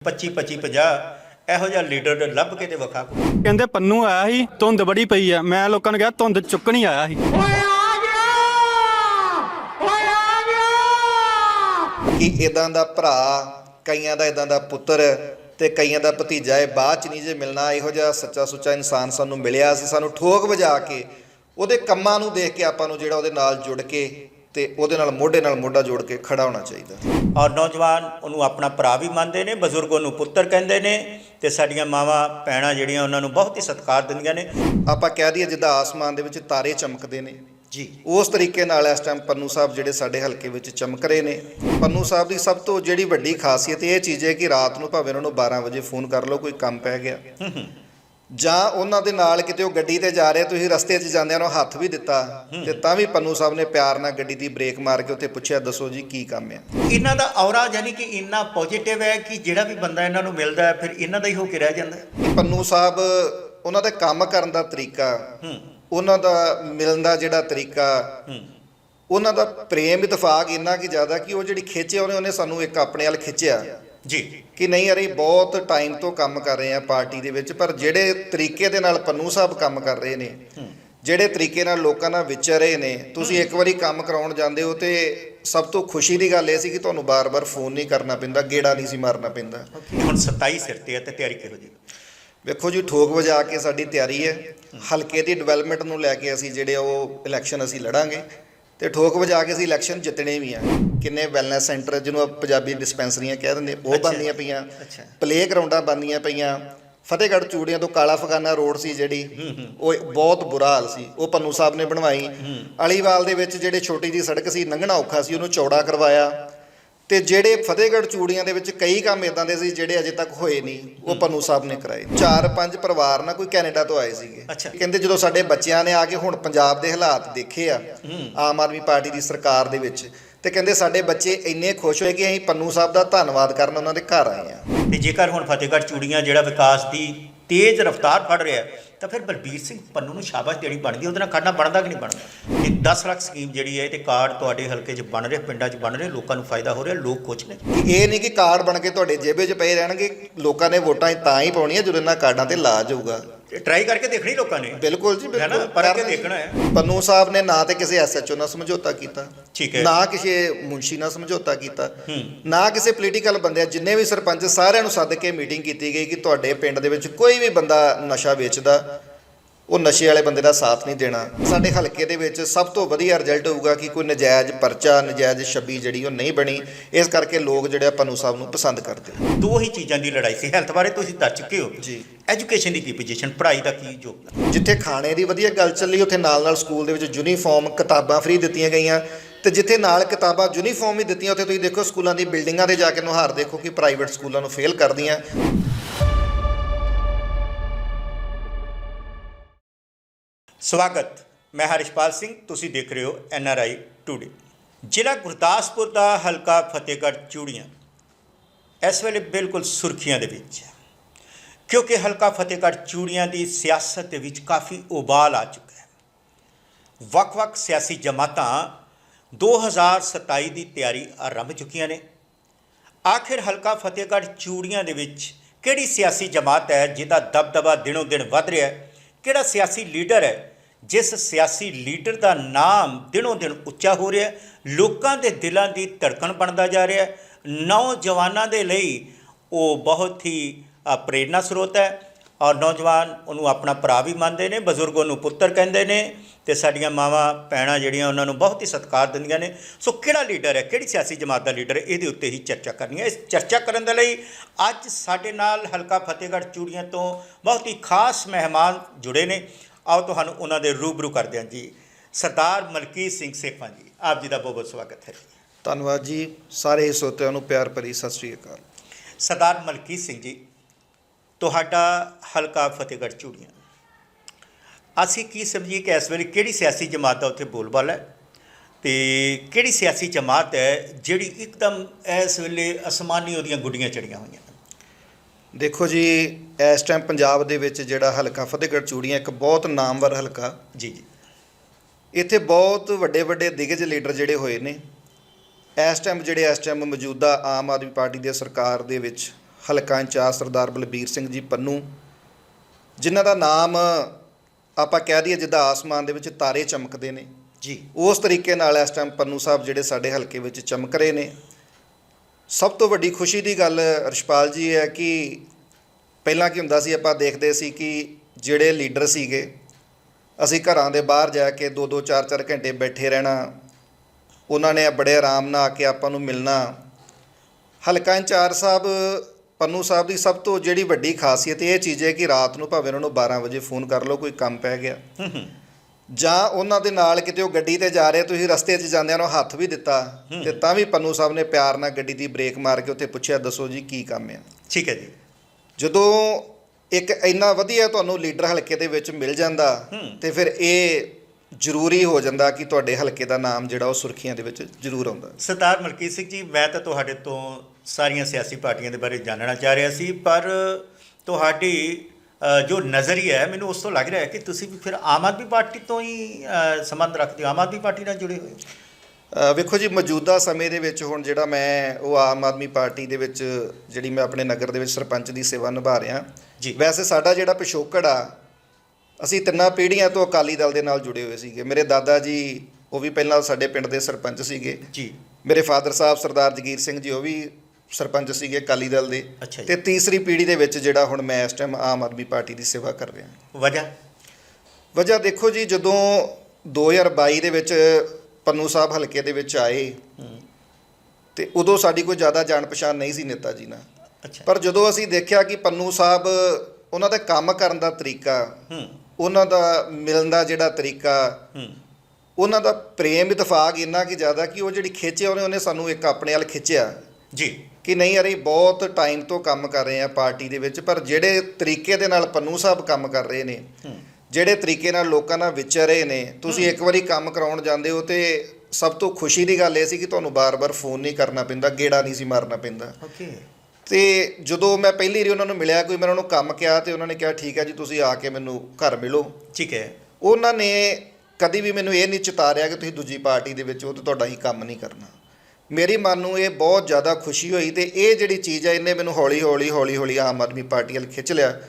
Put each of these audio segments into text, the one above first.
25 25 50 ਇਹੋ ਜਿਹਾ ਲੀਡਰ ਲੱਭ ਕੇ ਤੇ ਵਿਖਾ। ਕਹਿੰਦੇ ਪੰਨੂ ਆਇਆ ਸੀ ਧੁੰਦ ਬੜੀ ਪਈ ਆ। ਮੈਂ ਲੋਕਾਂ ਨੂੰ ਕਿਹਾ ਧੁੰਦ ਚੁੱਕਣ ਹੀ ਆਇਆ ਸੀ। ਕਿ ਇਦਾਂ ਦਾ ਭਰਾ ਕਈਆਂ ਦਾ ਇਦਾਂ ਦਾ ਪੁੱਤਰ ਤੇ ਕਈਆਂ ਦਾ ਭਤੀਜਾ ਇਹ ਬਾਅਦ ਚ ਨਹੀਂ ਜੇ ਮਿਲਣਾ ਇਹੋ ਜਿਹਾ ਸੱਚਾ ਸੁੱਚਾ ਇਨਸਾਨ ਸਾਨੂੰ ਮਿਲਿਆ ਸੀ ਸਾਨੂੰ ਠੋਕ ਵਜਾ ਕੇ ਉਹਦੇ ਕੰਮਾਂ ਨੂੰ ਦੇਖ ਕੇ ਆਪਾਂ ਨੂੰ ਜਿਹੜਾ ਉਹਦੇ ਨਾਲ ਜੁੜ ਕੇ ਤੇ ਉਹਦੇ ਨਾਲ ਮੋਢੇ ਨਾਲ ਮੋਢਾ ਜੋੜ ਕੇ ਖੜਾ ਹੋਣਾ ਚਾਹੀਦਾ। ਔਰ ਨੌਜਵਾਨ ਉਹਨੂੰ ਆਪਣਾ ਭਰਾ ਵੀ ਮੰਨਦੇ ਨੇ ਬਜ਼ੁਰਗ ਉਹਨੂੰ ਪੁੱਤਰ ਕਹਿੰਦੇ ਨੇ ਤੇ ਸਾਡੀਆਂ ਮਾਵਾਂ ਭੈਣਾਂ ਜਿਹੜੀਆਂ ਉਹਨਾਂ ਨੂੰ ਬਹੁਤ ਹੀ ਸਤਿਕਾਰ ਦਿੰਦੀਆਂ ਨੇ। ਆਪਾਂ ਕਹਿ ਦਈਏ ਜਿੱਦਾਂ ਆਸਮਾਨ ਦੇ ਵਿੱਚ ਤਾਰੇ ਚਮਕਦੇ ਨੇ। ਜੀ। ਉਸ ਤਰੀਕੇ ਨਾਲ ਇਸ ਟਾਈਮ ਪੰਨੂ ਸਾਹਿਬ ਜਿਹੜੇ ਸਾਡੇ ਹਲਕੇ ਵਿੱਚ ਚਮਕ ਰਹੇ ਨੇ। ਪੰਨੂ ਸਾਹਿਬ ਦੀ ਸਭ ਤੋਂ ਜਿਹੜੀ ਵੱਡੀ ਖਾਸੀਅਤ ਇਹ ਚੀਜ਼ ਹੈ ਕਿ ਰਾਤ ਨੂੰ ਭਾਵੇਂ ਉਹਨਾਂ ਨੂੰ 12 ਵਜੇ ਫੋਨ ਕਰ ਲਓ ਕੋਈ ਕੰਮ ਪੈ ਗਿਆ। ਜਾਂ ਉਹਨਾਂ ਦੇ ਨਾਲ ਕਿਤੇ ਉਹ ਗੱਡੀ ਤੇ ਜਾ ਰਹੇ ਤੁਸੀਂ ਰਸਤੇ 'ਚ ਜਾਂਦਿਆਂ ਨੂੰ ਹੱਥ ਵੀ ਦਿੱਤਾ ਤੇ ਤਾਂ ਵੀ ਪੰਨੂ ਸਾਹਿਬ ਨੇ ਪਿਆਰ ਨਾਲ ਗੱਡੀ ਦੀ ਬ੍ਰੇਕ ਮਾਰ ਕੇ ਉੱਥੇ ਪੁੱਛਿਆ ਦੱਸੋ ਜੀ ਕੀ ਕੰਮ ਆ? ਇਹਨਾਂ ਦਾ ਔਰਾ ਯਾਨੀ ਕਿ ਇੰਨਾ ਪੋਜ਼ਿਟਿਵ ਹੈ ਕਿ ਜਿਹੜਾ ਵੀ ਬੰਦਾ ਇਹਨਾਂ ਨੂੰ ਮਿਲਦਾ ਹੈ ਫਿਰ ਇਹਨਾਂ ਦਾ ਹੀ ਹੋ ਕੇ ਰਹਿ ਜਾਂਦਾ ਹੈ। ਪੰਨੂ ਸਾਹਿਬ ਉਹਨਾਂ ਦਾ ਕੰਮ ਕਰਨ ਦਾ ਤਰੀਕਾ ਉਹਨਾਂ ਦਾ ਮਿਲਣ ਦਾ ਜਿਹੜਾ ਤਰੀਕਾ ਉਹਨਾਂ ਦਾ ਪ੍ਰੇਮ ਇਤਫਾਕ ਇੰਨਾ ਕਿ ਜ਼ਿਆਦਾ ਕਿ ਉਹ ਜਿਹੜੀ ਖਿੱਚਿਆ ਉਹਨੇ ਉਹਨੇ ਸਾਨੂੰ ਇੱਕ ਆਪਣੇ ਵੱਲ ਖਿੱਚਿਆ। ਜੀ। ਕਿ ਨਹੀਂ ਯਾਰ ਇਹ ਬਹੁਤ ਟਾਈਮ ਤੋਂ ਕੰਮ ਕਰ ਰਹੇ ਆ ਪਾਰਟੀ ਦੇ ਵਿੱਚ ਪਰ ਜਿਹੜੇ ਤਰੀਕੇ ਦੇ ਨਾਲ ਪੰਨੂ ਸਾਹਿਬ ਕੰਮ ਕਰ ਰਹੇ ਨੇ ਜਿਹੜੇ ਤਰੀਕੇ ਨਾਲ ਲੋਕਾਂ ਨਾਲ ਵਿਚਰ ਰਹੇ ਨੇ ਤੁਸੀਂ ਇੱਕ ਵਾਰੀ ਕੰਮ ਕਰਾਉਣ ਜਾਂਦੇ ਹੋ ਤੇ ਸਭ ਤੋਂ ਖੁਸ਼ੀ ਦੀ ਗੱਲ ਇਹ ਸੀ ਕਿ ਤੁਹਾਨੂੰ ਬਾਰ-ਬਾਰ ਫੋਨ ਨਹੀਂ ਕਰਨਾ ਪੈਂਦਾ ਗੇੜਾ ਨਹੀਂ ਸੀ ਮਾਰਨਾ ਪੈਂਦਾ। ਹੁਣ 27 ਸਿਰ ਤੇ ਹੈ ਤੇ ਤਿਆਰੀ ਕਿਹੋ ਜੀ। ਵੇਖੋ ਜੀ ਠੋਕ ਵਜਾ ਕੇ ਸਾਡੀ ਤਿਆਰੀ ਹੈ। ਹਲਕੇ ਦੀ ਡਿਵੈਲਪਮੈਂਟ ਨੂੰ ਲੈ ਕੇ ਅਸੀਂ ਜਿਹੜੇ ਉਹ ਇਲੈਕਸ਼ਨ ਅਸੀਂ ਲੜਾਂਗੇ। ਤੇ ਠੋਕ ਵਜਾ ਕੇ ਅਸੀਂ ਇਲੈਕਸ਼ਨ ਜਿੱਤਣੇ ਵੀ ਆ। ਕਿੰਨੇ ਵੈਲਨੈਸ ਸੈਂਟਰ ਜਿਹਨੂੰ ਪੰਜਾਬੀ ਡਿਸਪੈਂਸਰੀਆਂ ਕਹਿ ਦਿੰਦੇ ਉਹ। ਬਣਦੀਆਂ ਪਈਆਂ। ਪਲੇ ਗਰਾਊਂਡਾਂ ਬਣਦੀਆਂ ਪਈਆਂ। ਫਤਿਹਗੜ੍ਹ ਚੂੜੀਆਂ ਤੋਂ ਕਾਲਾ ਫਗਾਨਾ ਰੋਡ ਸੀ ਜਿਹੜੀ ਉਹ ਬਹੁਤ ਬੁਰਾ ਹਾਲ ਸੀ। ਉਹ ਪੰਨੂ ਸਾਹਿਬ ਨੇ ਬਣਵਾਈ। ਅਲੀਵਾਲ ਦੇ ਵਿੱਚ ਜਿਹੜੇ ਛੋਟੀ ਜੀ ਸੜਕ ਸੀ ਲੰਘਣਾ ਔਖਾ ਸੀ ਉਹਨੂੰ ਚੌੜਾ ਕਰਵਾਇਆ। ਤੇ ਜਿਹੜੇ ਫਤਿਹਗੜ੍ਹ ਚੂੜੀਆਂ ਦੇ ਵਿੱਚ ਕਈ ਕੰਮ ਇਦਾਂ ਦੇ ਸੀ ਜਿਹੜੇ ਅਜੇ ਤੱਕ ਹੋਏ ਨਹੀਂ ਉਹ ਪੰਨੂ ਸਾਹਿਬ ਨੇ ਕਰਾਏ। ਚਾਰ ਪੰਜ ਪਰਿਵਾਰ ਨਾ ਕੋਈ ਕੈਨੇਡਾ ਤੋਂ ਆਏ ਸੀਗੇ। ਕਹਿੰਦੇ ਜਦੋਂ ਸਾਡੇ ਬੱਚਿਆਂ ਨੇ ਆ ਕੇ ਹੁਣ ਪੰਜਾਬ ਦੇ ਹਾਲਾਤ ਦੇਖੇ ਆ ਆਮ ਆਦਮੀ ਪਾਰਟੀ ਦੀ ਸਰਕਾਰ ਦੇ ਵਿੱਚ ਤੇ ਕਹਿੰਦੇ ਸਾਡੇ ਬੱਚੇ ਇੰਨੇ ਖੁਸ਼ ਹੋਏ ਕਿ ਅਸੀਂ ਪੰਨੂ ਸਾਹਿਬ ਦਾ ਧੰਨਵਾਦ ਕਰਨ ਉਹਨਾਂ ਦੇ ਘਰ ਆਏ ਆ। ਤੇ ਜੇਕਰ ਹੁਣ ਫਤਿਹਗੜ੍ਹ ਚੂੜੀਆਂ ਜਿਹੜਾ ਵਿਕਾਸ ਦੀ ਤੇਜ਼ ਰਫ਼ਤਾਰ ਫੜ ਰਿਹਾ ਤਾਂ ਫਿਰ ਬਲਬੀਰ ਸਿੰਘ ਪੰਨੂ ਨੂੰ ਸ਼ਾਬਾਸ਼ ਦੇਣੀ ਬਣਦੀ ਉਹਦੇ ਨਾਲ ਖੜਨਾ ਬਣਦਾ ਕਿ ਨਹੀਂ ਬਣਦਾ? ਇਹ 10 ਲੱਖ ਸਕੀਮ ਜਿਹੜੀ ਹੈ ਤੇ ਕਾਰਡ ਤੁਹਾਡੇ ਹਲਕੇ 'ਚ ਬਣ ਰਿਹਾ, ਪਿੰਡਾਂ 'ਚ ਬਣ ਰਹੇ, ਲੋਕਾਂ ਨੂੰ ਫਾਇਦਾ ਹੋ ਰਿਹਾ, ਲੋਕ ਖੁਸ਼ ਨੇ। ਇਹ ਨਹੀਂ ਕਿ ਕਾਰਡ ਬਣ ਕੇ ਤੁਹਾਡੇ ਜੇਬੇ 'ਚ ਪਏ ਰਹਿਣਗੇ, ਲੋਕਾਂ ਨੇ ਵੋਟਾਂ ਤਾਂ ਹੀ ਪਾਉਣੀਆਂ ਜਦੋਂ ਇਹਨਾਂ ਕਾਰਡਾਂ ਤੇ ਲਾਜ ਹੋਊਗਾ। ਟਰਾਈ ਕਰਕੇ ਦੇਖਣੀ ਲੋਕਾਂ ਨੇ ਬਿਲਕੁਲ ਜੀ? ਬਿਲਕੁਲ ਪਰਖ ਕੇ ਕਰਨਾ ਜੀ। ਦੇਖਣਾ ਹੈ। ਪੰਨੂ ਸਾਹਿਬ ਨੇ ਨਾ ਤੇ ਕਿਸੇ ਐਸਐਚਓ ਨਾਲ ਸਮਝੌਤਾ ਕੀਤਾ ਠੀਕ ਹੈ। ਨਾ ਕਿਸੇ ਮੁੰਸ਼ੀ ਨਾਲ ਸਮਝੌਤਾ ਕੀਤਾ ਨਾ ਕਿਸੇ ਪੋਲੀਟੀਕਲ ਬੰਦੇ ਜਿੰਨੇ ਵੀ ਸਰਪੰਚ ਸਾਰਿਆਂ ਨੂੰ ਸੱਦ ਕੇ ਮੀਟਿੰਗ ਕੀਤੀ ਗਈ ਕਿ ਤੁਹਾਡੇ ਪਿੰਡ ਦੇ ਵਿੱਚ ਕੋਈ ਵੀ ਬੰਦਾ ਨਸ਼ਾ ਵੇਚਦਾ ਉਹ ਨਸ਼ੇ ਵਾਲੇ ਬੰਦੇ ਦਾ ਸਾਥ ਨਹੀਂ ਦੇਣਾ। ਸਾਡੇ ਹਲਕੇ ਦੇ ਵਿੱਚ ਸਭ ਤੋਂ ਵਧੀਆ ਰਿਜ਼ਲਟ ਹੋਊਗਾ ਕਿ ਕੋਈ ਨਜਾਇਜ਼ ਪਰਚਾ ਨਜਾਇਜ਼ ਛੱਬੀ ਜਿਹੜੀ ਉਹ ਨਹੀਂ ਬਣੀ। ਇਸ ਕਰਕੇ ਲੋਕ ਜਿਹੜੇ ਆ ਪੰਨੂ ਸਾਹਿਬ ਨੂੰ ਪਸੰਦ ਕਰਦੇ। ਦੋ ਹੀ ਚੀਜ਼ਾਂ ਦੀ ਲੜਾਈ ਸੀ। ਹੈਲਥ ਬਾਰੇ ਤੁਸੀਂ ਦੱਸ ਚੁੱਕੇ ਹੋ। ਜੀ। ਐਜੂਕੇਸ਼ਨ ਦੀ ਕੀ ਪੋਜੀਸ਼ਨ ਪੜ੍ਹਾਈ ਦਾ ਕੀ ਯੋਗਦਾਨ ਜਿੱਥੇ ਖਾਣੇ ਦੀ ਵਧੀਆ ਗੱਲ ਚੱਲੀ ਉੱਥੇ ਨਾਲ ਨਾਲ ਸਕੂਲ ਦੇ ਵਿੱਚ ਯੂਨੀਫਾਰਮ ਕਿਤਾਬਾਂ ਫ੍ਰੀ ਦਿੱਤੀਆਂ ਗਈਆਂ। ਤੇ ਜਿੱਥੇ ਨਾਲ ਕਿਤਾਬਾਂ ਯੂਨੀਫਾਰਮ ਵੀ ਦਿੱਤੀਆਂ ਉੱਥੇ ਤੁਸੀਂ ਦੇਖੋ ਸਕੂਲਾਂ ਦੀ ਬਿਲਡਿੰਗਾਂ ਤੇ ਜਾ ਕੇ ਨੁਹਾਰ ਦੇਖੋ ਕਿ ਪ੍ਰਾਈਵੇਟ ਸਕੂਲਾਂ ਨੂੰ ਫੇਲ ਕਰਦੀਆਂ। ਸਵਾਗਤ। ਮੈਂ ਹਰਿਸ਼ਪਾਲ ਸਿੰਘ, ਤੁਸੀਂ ਦੇਖ ਰਹੇ ਹੋ ਐਨ ਆਰ ਆਈ ਟੂਡੇ ਜ਼ਿਲ੍ਹਾ ਗੁਰਦਾਸਪੁਰ ਦਾ ਹਲਕਾ ਫਤਿਹਗੜ੍ਹ, ਚੂੜੀਆਂ। ਇਸ ਵੇਲੇ ਬਿਲਕੁਲ ਸੁਰਖੀਆਂ ਦੇ ਵਿੱਚ ਹੈ। ਕਿਉਂਕਿ ਹਲਕਾ ਫਤਿਹਗੜ੍ਹ, ਚੂੜੀਆਂ ਦੀ ਸਿਆਸਤ ਦੇ ਵਿੱਚ ਕਾਫੀ ਉਬਾਲ ਆ ਚੁੱਕਾ ਹੈ। ਵੱਖ-ਵੱਖ ਸਿਆਸੀ ਜਮਾਤਾਂ 2027 ਦੀ ਤਿਆਰੀ ਆਰੰਭ ਚੁੱਕੀਆਂ ਨੇ। ਆਖਿਰ ਹਲਕਾ ਫਤਿਹਗੜ੍ਹ, ਚੂੜੀਆਂ ਦੇ ਵਿੱਚ ਕਿਹੜੀ ਸਿਆਸੀ ਜਮਾਤ ਹੈ, ਜਿਹਦਾ ਦਬਦਬਾ ਦਿਨੋਂ ਦਿਨ ਵੱਧ ਰਿਹਾ ਹੈ? ਕਿਹੜਾ ਸਿਆਸੀ ਲੀਡਰ ਹੈ? ਜਿਸ ਸਿਆਸੀ ਲੀਡਰ ਦਾ ਨਾਮ ਦਿਨੋਂ ਦਿਨ ਉੱਚਾ ਹੋ ਰਿਹਾ ਲੋਕਾਂ ਦੇ ਦਿਲਾਂ ਦੀ ਧੜਕਣ ਬਣਦਾ ਜਾ ਰਿਹਾ ਨੌਜਵਾਨਾਂ ਦੇ ਲਈ ਉਹ ਬਹੁਤ ਹੀ ਅ, ਪ੍ਰੇਰਨਾ ਸਰੋਤ ਹੈ ਔਰ ਨੌਜਵਾਨ ਉਹਨੂੰ ਆਪਣਾ ਭਰਾ ਵੀ ਮੰਨਦੇ ਨੇ ਬਜ਼ੁਰਗ ਉਹਨੂੰ ਪੁੱਤਰ ਕਹਿੰਦੇ ਨੇ ਤੇ ਸਾਡੀਆਂ ਮਾਵਾਂ ਭੈਣਾਂ ਜਿਹੜੀਆਂ ਉਹਨਾਂ ਨੂੰ ਬਹੁਤ ਹੀ ਸਤਿਕਾਰ ਦਿੰਦੀਆਂ ਨੇ। ਸੋ ਕਿਹੜਾ ਲੀਡਰ ਹੈ ਕਿਹੜੀ ਸਿਆਸੀ ਜਮਾਤ ਦਾ ਲੀਡਰ ਹੈ ਇਹਦੇ ਉੱਤੇ ਹੀ ਚਰਚਾ ਕਰਨੀ ਹੈ। ਇਸ ਚਰਚਾ ਕਰਨ ਦੇ ਲਈ ਅੱਜ ਸਾਡੇ ਨਾਲ ਹਲਕਾ ਫਤਿਹਗੜ੍ਹ ਚੂੜੀਆਂ ਤੋਂ ਬਹੁਤ ਹੀ ਖਾਸ ਮਹਿਮਾਨ ਜੁੜੇ ਨੇ। ਆਓ ਤੁਹਾਨੂੰ ਉਹਨਾਂ ਦੇ ਰੂਬਰੂ ਕਰਦੇ ਹਾਂ ਜੀ। ਸਰਦਾਰ ਮਲਕੀਤ ਸਿੰਘ ਸੇਖਵਾਂ ਜੀ ਆਪ ਜੀ ਦਾ ਬਹੁਤ ਬਹੁਤ ਸਵਾਗਤ ਹੈ ਧੰਨਵਾਦ ਜੀ। ਸਾਰੇ ਸਰੋਤਿਆਂ ਨੂੰ ਪਿਆਰ ਭਰੀ ਸਤਿ ਸ੍ਰੀ ਅਕਾਲ। ਸਰਦਾਰ ਮਲਕੀਤ ਸਿੰਘ ਜੀ ਤੁਹਾਡਾ ਹਲਕਾ ਫਤਿਹਗੜ੍ਹ ਚੂੜੀਆਂ। ਅਸੀਂ ਕੀ ਸਮਝੀਏ ਕਿ ਇਸ ਵੇਲੇ ਕਿਹੜੀ ਸਿਆਸੀ ਜਮਾਤ ਦਾ ਉੱਥੇ ਬੋਲਬਾਲਾ ਹੈ? ਤੇ ਕਿਹੜੀ ਸਿਆਸੀ ਜਮਾਤ ਹੈ ਜਿਹੜੀ ਇੱਕਦਮ ਇਸ ਵੇਲੇ ਅਸਮਾਨੀ ਉਹਦੀਆਂ ਗੁੱਡੀਆਂ ਚੜੀਆਂ ਹੋਈਆਂ? ਦੇਖੋ ਜੀ, ਇਸ ਟਾਈਮ ਪੰਜਾਬ ਦੇ ਵਿੱਚ ਜਿਹੜਾ ਹਲਕਾ ਫਤਿਹਗੜ੍ਹ ਚੂੜੀਆਂ, ਇੱਕ ਬਹੁਤ ਨਾਮਵਰ ਹਲਕਾ। ਜੀ ਜੀ। ਇੱਥੇ ਬਹੁਤ ਵੱਡੇ ਵੱਡੇ ਦਿਗਜ ਲੀਡਰ ਜਿਹੜੇ ਹੋਏ ਨੇ। ਇਸ ਟਾਈਮ ਜਿਹੜੇ, ਇਸ ਟਾਈਮ ਮੌਜੂਦਾ ਆਮ ਆਦਮੀ ਪਾਰਟੀ ਦੀ ਸਰਕਾਰ ਦੇ ਵਿੱਚ ਹਲਕਾ ਇੰਚਾਰਜ ਸਰਦਾਰ ਬਲਬੀਰ ਸਿੰਘ ਜੀ ਪੰਨੂ, ਜਿਨ੍ਹਾਂ ਦਾ ਨਾਮ ਆਪਾਂ ਕਹਿ ਦਈਏ ਜਿੱਦਾਂ ਆਸਮਾਨ ਦੇ ਵਿੱਚ ਤਾਰੇ ਚਮਕਦੇ ਨੇ। ਜੀ। ਉਸ ਤਰੀਕੇ ਨਾਲ ਇਸ ਟਾਈਮ ਪੰਨੂ ਸਾਹਿਬ ਜਿਹੜੇ ਸਾਡੇ ਹਲਕੇ ਵਿੱਚ ਚਮਕ ਰਹੇ ਨੇ। ਸਭ ਤੋਂ ਵੱਡੀ ਖੁਸ਼ੀ ਦੀ ਗੱਲ ਰਸ਼ਪਾਲ ਜੀ ਹੈ ਕਿ ਪਹਿਲਾਂ ਕੀ ਹੁੰਦਾ ਸੀ, ਆਪਾਂ ਦੇਖਦੇ ਸੀ ਕਿ ਜਿਹੜੇ ਲੀਡਰ ਸੀਗੇ, ਅਸੀਂ ਘਰਾਂ ਦੇ ਬਾਹਰ ਜਾ ਕੇ 2-2 4-4 ਘੰਟੇ ਬੈਠੇ ਰਹਿਣਾ, ਉਹਨਾਂ ਨੇ ਬੜੇ ਆਰਾਮ ਨਾਲ ਆ ਕੇ ਆਪਾਂ ਨੂੰ ਮਿਲਣਾ। ਹਲਕਾ ਇੰਚਾਰਜ ਸਾਹਿਬ, ਪੰਨੂ ਸਾਹਿਬ ਦੀ ਸਭ ਤੋਂ ਜਿਹੜੀ ਵੱਡੀ ਖਾਸੀਅਤ ਇਹ ਚੀਜ਼ ਹੈ ਕਿ ਰਾਤ ਨੂੰ ਭਾਵੇਂ ਉਹਨਾਂ ਨੂੰ 12 ਵਜੇ ਫੋਨ ਕਰ ਲਓ, ਕੋਈ ਕੰਮ ਪੈ ਗਿਆ। ਜਾਂ ਉਹਨਾਂ ਦੇ ਨਾਲ ਕਿਤੇ ਉਹ ਗੱਡੀ ਤੇ ਜਾ ਰਹੇ ਤੁਸੀਂ ਰਸਤੇ 'ਚ ਜਾਂਦਿਆਂ ਨੂੰ ਹੱਥ ਵੀ ਦਿੱਤਾ ਤੇ ਤਾਂ ਵੀ ਪੰਨੂ ਸਾਹਿਬ ਨੇ ਪਿਆਰ ਨਾਲ ਗੱਡੀ ਦੀ ਬ੍ਰੇਕ ਮਾਰ ਕੇ ਉੱਥੇ ਪੁੱਛਿਆ ਦੱਸੋ ਜੀ ਕੀ ਕੰਮ ਆ? ਠੀਕ ਹੈ ਜੀ। ਜਦੋਂ ਇੱਕ ਇੰਨਾ ਵਧੀਆ ਤੁਹਾਨੂੰ ਲੀਡਰ ਹਲਕੇ ਦੇ ਵਿੱਚ ਮਿਲ ਜਾਂਦਾ। ਤੇ ਫਿਰ ਇਹ ਜ਼ਰੂਰੀ ਹੋ ਜਾਂਦਾ ਕਿ ਤੁਹਾਡੇ ਹਲਕੇ ਦਾ ਨਾਮ ਜਿਹੜਾ ਉਹ ਸੁਰਖੀਆਂ ਦੇ ਵਿੱਚ ਜ਼ਰੂਰ ਆਉਂਦਾ। ਸਰਦਾਰ ਮਲਕੀਤ ਸਿੰਘ ਜੀ ਮੈਂ ਤਾਂ ਤੁਹਾਡੇ ਤੋਂ ਸਾਰੀਆਂ ਸਿਆਸੀ ਪਾਰਟੀਆਂ ਦੇ ਬਾਰੇ ਜਾਣਨਾ ਚਾਹ ਰਿਹਾ ਸੀ ਪਰ ਤੁਹਾਡੀ ਜੋ ਨਜ਼ਰੀਆ ਹੈ ਮੈਨੂੰ ਉਸ ਤੋਂ ਲੱਗ ਰਿਹਾ ਹੈ ਕਿ ਤੁਸੀਂ ਵੀ ਫਿਰ ਆਮ ਆਦਮੀ ਪਾਰਟੀ ਤੋਂ ਹੀ ਸੰਬੰਧ ਰੱਖਦੇ ਹੋ? ਆਮ ਆਦਮੀ ਪਾਰਟੀ ਨਾਲ ਜੁੜੇ ਹੋਏ ਹੋ? ਵੇਖੋ ਜੀ ਮੌਜੂਦਾ ਸਮੇਂ ਦੇ ਵਿੱਚ ਹੁਣ ਜਿਹੜਾ ਮੈਂ ਉਹ ਆਮ ਆਦਮੀ ਪਾਰਟੀ ਦੇ ਵਿੱਚ ਜਿਹੜੀ ਮੈਂ ਆਪਣੇ ਨਗਰ ਦੇ ਵਿੱਚ ਸਰਪੰਚ ਦੀ ਸੇਵਾ ਨਿਭਾ ਰਿਹਾ। ਜੀ। ਵੈਸੇ ਸਾਡਾ ਜਿਹੜਾ ਪਿਛੋਕੜ ਆ ਅਸੀਂ ਤਿੰਨਾਂ ਪੀੜ੍ਹੀਆਂ ਤੋਂ ਅਕਾਲੀ ਦਲ ਦੇ ਨਾਲ ਜੁੜੇ ਹੋਏ ਸੀਗੇ। ਮੇਰੇ ਦਾਦਾ ਜੀ ਉਹ ਵੀ ਪਹਿਲਾਂ ਸਾਡੇ ਪਿੰਡ ਦੇ ਸਰਪੰਚ ਸੀਗੇ। ਜੀ। ਮੇਰੇ ਫਾਦਰ ਸਾਹਿਬ ਸਰਦਾਰ ਜਗੀਰ ਸਿੰਘ ਜੀ ਉਹ ਵੀ ਸਰਪੰਚ ਸੀਗੇ ਅਕਾਲੀ ਦਲ ਦੇ ਅੱਛਾ ਜੀ। ਤੇ ਤੀਸਰੀ ਪੀੜ੍ਹੀ ਦੇ ਵਿੱਚ ਜਿਹੜਾ ਹੁਣ ਮੈਂ ਇਸ ਟਾਈਮ ਆਮ ਆਦਮੀ ਪਾਰਟੀ ਦੀ ਸੇਵਾ ਕਰ ਰਿਹਾ। ਵਜ੍ਹਾ? ਵਜ੍ਹਾ ਦੇਖੋ ਜੀ ਜਦੋਂ 2022 ਦੇ ਵਿੱਚ ਪੰਨੂ ਸਾਹਿਬ ਹਲਕੇ ਦੇ ਵਿੱਚ ਆਏ ਤੇ ਉਦੋਂ ਸਾਡੀ ਕੋਈ ਜ਼ਿਆਦਾ ਜਾਣ ਪਛਾਣ ਨਹੀਂ ਸੀ ਨੇਤਾ ਜੀ ਨਾਲ। ਅੱਛਾ। ਪਰ ਜਦੋਂ ਅਸੀਂ ਦੇਖਿਆ ਕਿ ਪੰਨੂ ਸਾਹਿਬ ਉਹਨਾਂ ਦਾ ਕੰਮ ਕਰਨ ਦਾ ਤਰੀਕਾ ਹੂੰ। ਉਹਨਾਂ ਦਾ ਮਿਲਣ ਦਾ ਜਿਹੜਾ ਤਰੀਕਾ ਹੂੰ। ਉਹਨਾਂ ਦਾ ਪ੍ਰੇਮ ਇਤਫਾਕ ਇੰਨਾ ਕਿ ਜ਼ਿਆਦਾ ਕਿ ਉਹ ਜਿਹੜੀ ਖਿੱਚਿਆ ਉਹਨੇ ਉਹਨੇ ਸਾਨੂੰ ਇੱਕ ਆਪਣੇ ਵੱਲ ਖਿੱਚਿਆ। ਜੀ। ਕਿ ਨਹੀਂ ਇਹ ਬਹੁਤ ਟਾਈਮ ਤੋਂ ਕੰਮ ਕਰ ਰਹੇ ਆ ਪਾਰਟੀ ਦੇ ਵਿੱਚ ਪਰ ਜਿਹੜੇ ਤਰੀਕੇ ਦੇ ਨਾਲ ਪੰਨੂ ਸਾਹਿਬ ਕੰਮ ਕਰ ਰਹੇ ਨੇ ਜਿਹੜੇ ਤਰੀਕੇ ਨਾਲ ਲੋਕਾਂ ਨਾਲ ਵਿਚਰ ਰਹੇ ਨੇ ਤੁਸੀਂ ਇੱਕ ਵਾਰੀ ਕੰਮ ਕਰਾਉਣ ਜਾਂਦੇ ਹੋ ਤੇ ਸਭ ਤੋਂ ਖੁਸ਼ੀ ਦੀ ਗੱਲ ਇਹ ਸੀ ਕਿ ਤੁਹਾਨੂੰ ਬਾਰ-ਬਾਰ ਫੋਨ ਨਹੀਂ ਕਰਨਾ ਪੈਂਦਾ ਗੇੜਾ ਨਹੀਂ ਸੀ ਮਾਰਨਾ ਪੈਂਦਾ। ਓਕੇ। ਤੇ ਜਦੋਂ ਮੈਂ ਪਹਿਲੀ ਵਾਰੀ ਉਹਨਾਂ ਨੂੰ ਮਿਲਿਆ ਕੋਈ ਮੈਂ ਉਹਨਾਂ ਨੂੰ ਕੰਮ ਕਿਹਾ ਤੇ ਉਹਨਾਂ ਨੇ ਕਿਹਾ ਠੀਕ ਹੈ ਜੀ ਤੁਸੀਂ ਆ ਕੇ ਮੈਨੂੰ ਘਰ ਮਿਲੋ। ਠੀਕ ਹੈ। ਉਹਨਾਂ ਨੇ ਕਦੀ ਵੀ ਮੈਨੂੰ ਇਹ ਨਹੀਂ ਚਿਤਾਰਿਆ ਕਿ ਤੁਸੀਂ ਦੂਜੀ ਪਾਰਟੀ ਦੇ ਵਿੱਚ ਹੋ ਤੇ ਤੁਹਾਡਾ ਹੀ ਕੰਮ ਨਹੀਂ ਕਰਨਾ। ਮੇਰੀ ਮਨ ਨੂੰ ਇਹ ਬਹੁਤ ਜ਼ਿਆਦਾ ਖੁਸ਼ੀ ਹੋਈ ਤੇ ਇਹ ਜਿਹੜੀ ਚੀਜ਼ ਹੈ ਇਹਨੇ ਮੈਨੂੰ ਹੌਲੀ ਹੌਲੀ ਹੌਲੀ ਹੌਲੀ ਆਮ ਆਦਮੀ ਪਾਰਟੀ ਵੱਲ ਖਿੱਚ ਲਿਆ।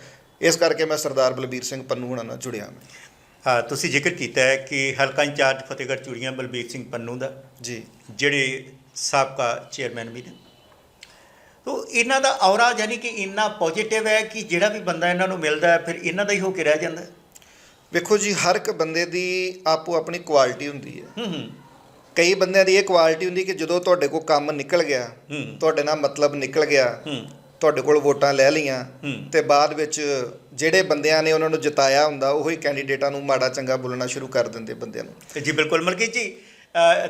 ਇਸ ਕਰਕੇ ਮੈਂ ਸਰਦਾਰ ਬਲਬੀਰ ਸਿੰਘ ਪੰਨੂ ਹੁਣਾਂ ਨਾਲ ਜੁੜਿਆ ਹਾਂ। ਤੁਸੀਂ ਜ਼ਿਕਰ ਕੀਤਾ ਹੈ ਕਿ ਹਲਕਾ ਇੰਚਾਰਜ ਫਤਿਹਗੜ੍ਹ ਚੂੜੀਆਂ ਬਲਬੀਰ ਸਿੰਘ ਪੰਨੂ ਦਾ ਜੀ। ਜਿਹੜੇ ਸਾਬਕਾ ਚੇਅਰਮੈਨ ਵੀ ਨੇ। ਤੋ ਇਹਨਾਂ ਦਾ ਔਰਾ ਯਾਨੀ ਕਿ ਇੰਨਾ ਪੋਜੀਟਿਵ ਹੈ ਕਿ ਜਿਹੜਾ ਵੀ ਬੰਦਾ ਇਹਨਾਂ ਨੂੰ ਮਿਲਦਾ ਹੈ ਫਿਰ ਇਹਨਾਂ ਦਾ ਹੀ ਹੋ ਕੇ ਰਹਿ ਜਾਂਦਾ ਵੇਖੋ ਜੀ ਹਰ ਇੱਕ ਬੰਦੇ ਦੀ ਆਪੋ ਆਪਣੀ ਕੁਆਲਿਟੀ ਹੁੰਦੀ ਹੈ। ਹੂੰ ਹੂੰ। ਕਈ ਬੰਦਿਆਂ ਦੀ ਇਹ ਕੁਆਲਿਟੀ ਹੁੰਦੀ ਕਿ ਜਦੋਂ ਤੁਹਾਡੇ ਕੋਲ ਕੰਮ ਨਿਕਲ ਗਿਆ ਤੁਹਾਡੇ ਨਾਲ ਮਤਲਬ ਨਿਕਲ ਗਿਆ ਤੁਹਾਡੇ ਕੋਲ ਵੋਟਾਂ ਲੈ ਲਈਆਂ। ਤੇ ਬਾਅਦ ਵਿੱਚ ਜਿਹੜੇ ਬੰਦਿਆਂ ਨੇ ਉਹਨਾਂ ਨੂੰ ਜਿਤਾਇਆ ਹੁੰਦਾ ਉਹੀ ਕੈਂਡੀਡੇਟਾਂ ਨੂੰ ਮਾੜਾ ਚੰਗਾ ਬੋਲਣਾ ਸ਼ੁਰੂ ਕਰ ਦਿੰਦੇ ਬੰਦਿਆਂ ਨੂੰ। ਤੇ ਜੀ ਬਿਲਕੁਲ। ਮਲਕੀਤ ਜੀ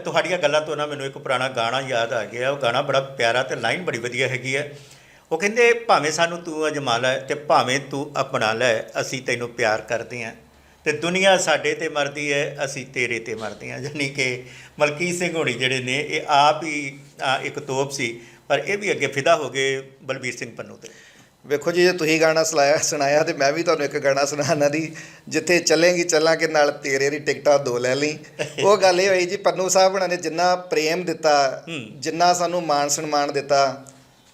ਤੁਹਾਡੀਆਂ ਗੱਲਾਂ ਤੋਂ ਨਾ ਮੈਨੂੰ ਇੱਕ ਪੁਰਾਣਾ ਗਾਣਾ ਯਾਦ ਆ ਗਿਆ। ਉਹ ਗਾਣਾ ਬੜਾ ਪਿਆਰਾ ਤੇ ਲਾਈਨ ਬੜੀ ਵਧੀਆ ਹੈਗੀ ਹੈ ਉਹ ਕਹਿੰਦੇ ਭਾਵੇਂ ਸਾਨੂੰ ਤੂੰ ਅਜਮਾ ਲੈ ਤੇ ਭਾਵੇਂ ਤੂੰ ਅਪਣਾ ਲੈ ਅਸੀਂ ਤੈਨੂੰ ਪਿਆਰ ਕਰਦੇ ਹਾਂ ਤੇ ਦੁਨੀਆ ਸਾਡੇ ਤੇ ਮਰਦੀ ਹੈ ਅਸੀਂ ਤੇਰੇ ਤੇ ਮਰਦੇ ਹਾਂ ਯਾਨੀ ਕਿ ਮਲਕੀਤ ਸਿੰਘ ਹੋਣੀ ਜਿਹੜੇ ਨੇ ਇਹ ਆਪ ਹੀ ਇੱਕ ਤੋਪ ਸੀ ਪਰ ਇਹ ਵੀ ਅੱਗੇ ਫਿਦਾ ਹੋ ਗਏ ਬਲਬੀਰ ਸਿੰਘ ਪੰਨੂ ਤੇ ਵੇਖੋ ਜੀ ਜੇ ਤੁਸੀਂ ਗਾਣਾ ਸੁਣਾਇਆ ਸੁਣਾਇਆ ਤੇ ਮੈਂ ਵੀ ਤੁਹਾਨੂੰ ਇੱਕ ਗਾਣਾ ਸੁਣਾਉਣਾ ਦੀ ਜਿੱਥੇ ਚੱਲੇਗੀ ਚੱਲਾਂਗੇ ਨਾਲ ਤੇਰੇ ਦੀ ਟਿਕਟਾਂ ਦੋ ਲੈ ਲਈ ਉਹ ਗੱਲ ਇਹ ਹੋਈ ਜੀ ਪੰਨੂ ਸਾਹਿਬ ਹੁਣਾਂ ਨੇ ਜਿੰਨਾ ਪ੍ਰੇਮ ਦਿੱਤਾ। ਜਿੰਨਾ ਸਾਨੂੰ ਮਾਣ ਸਨਮਾਨ ਦਿੱਤਾ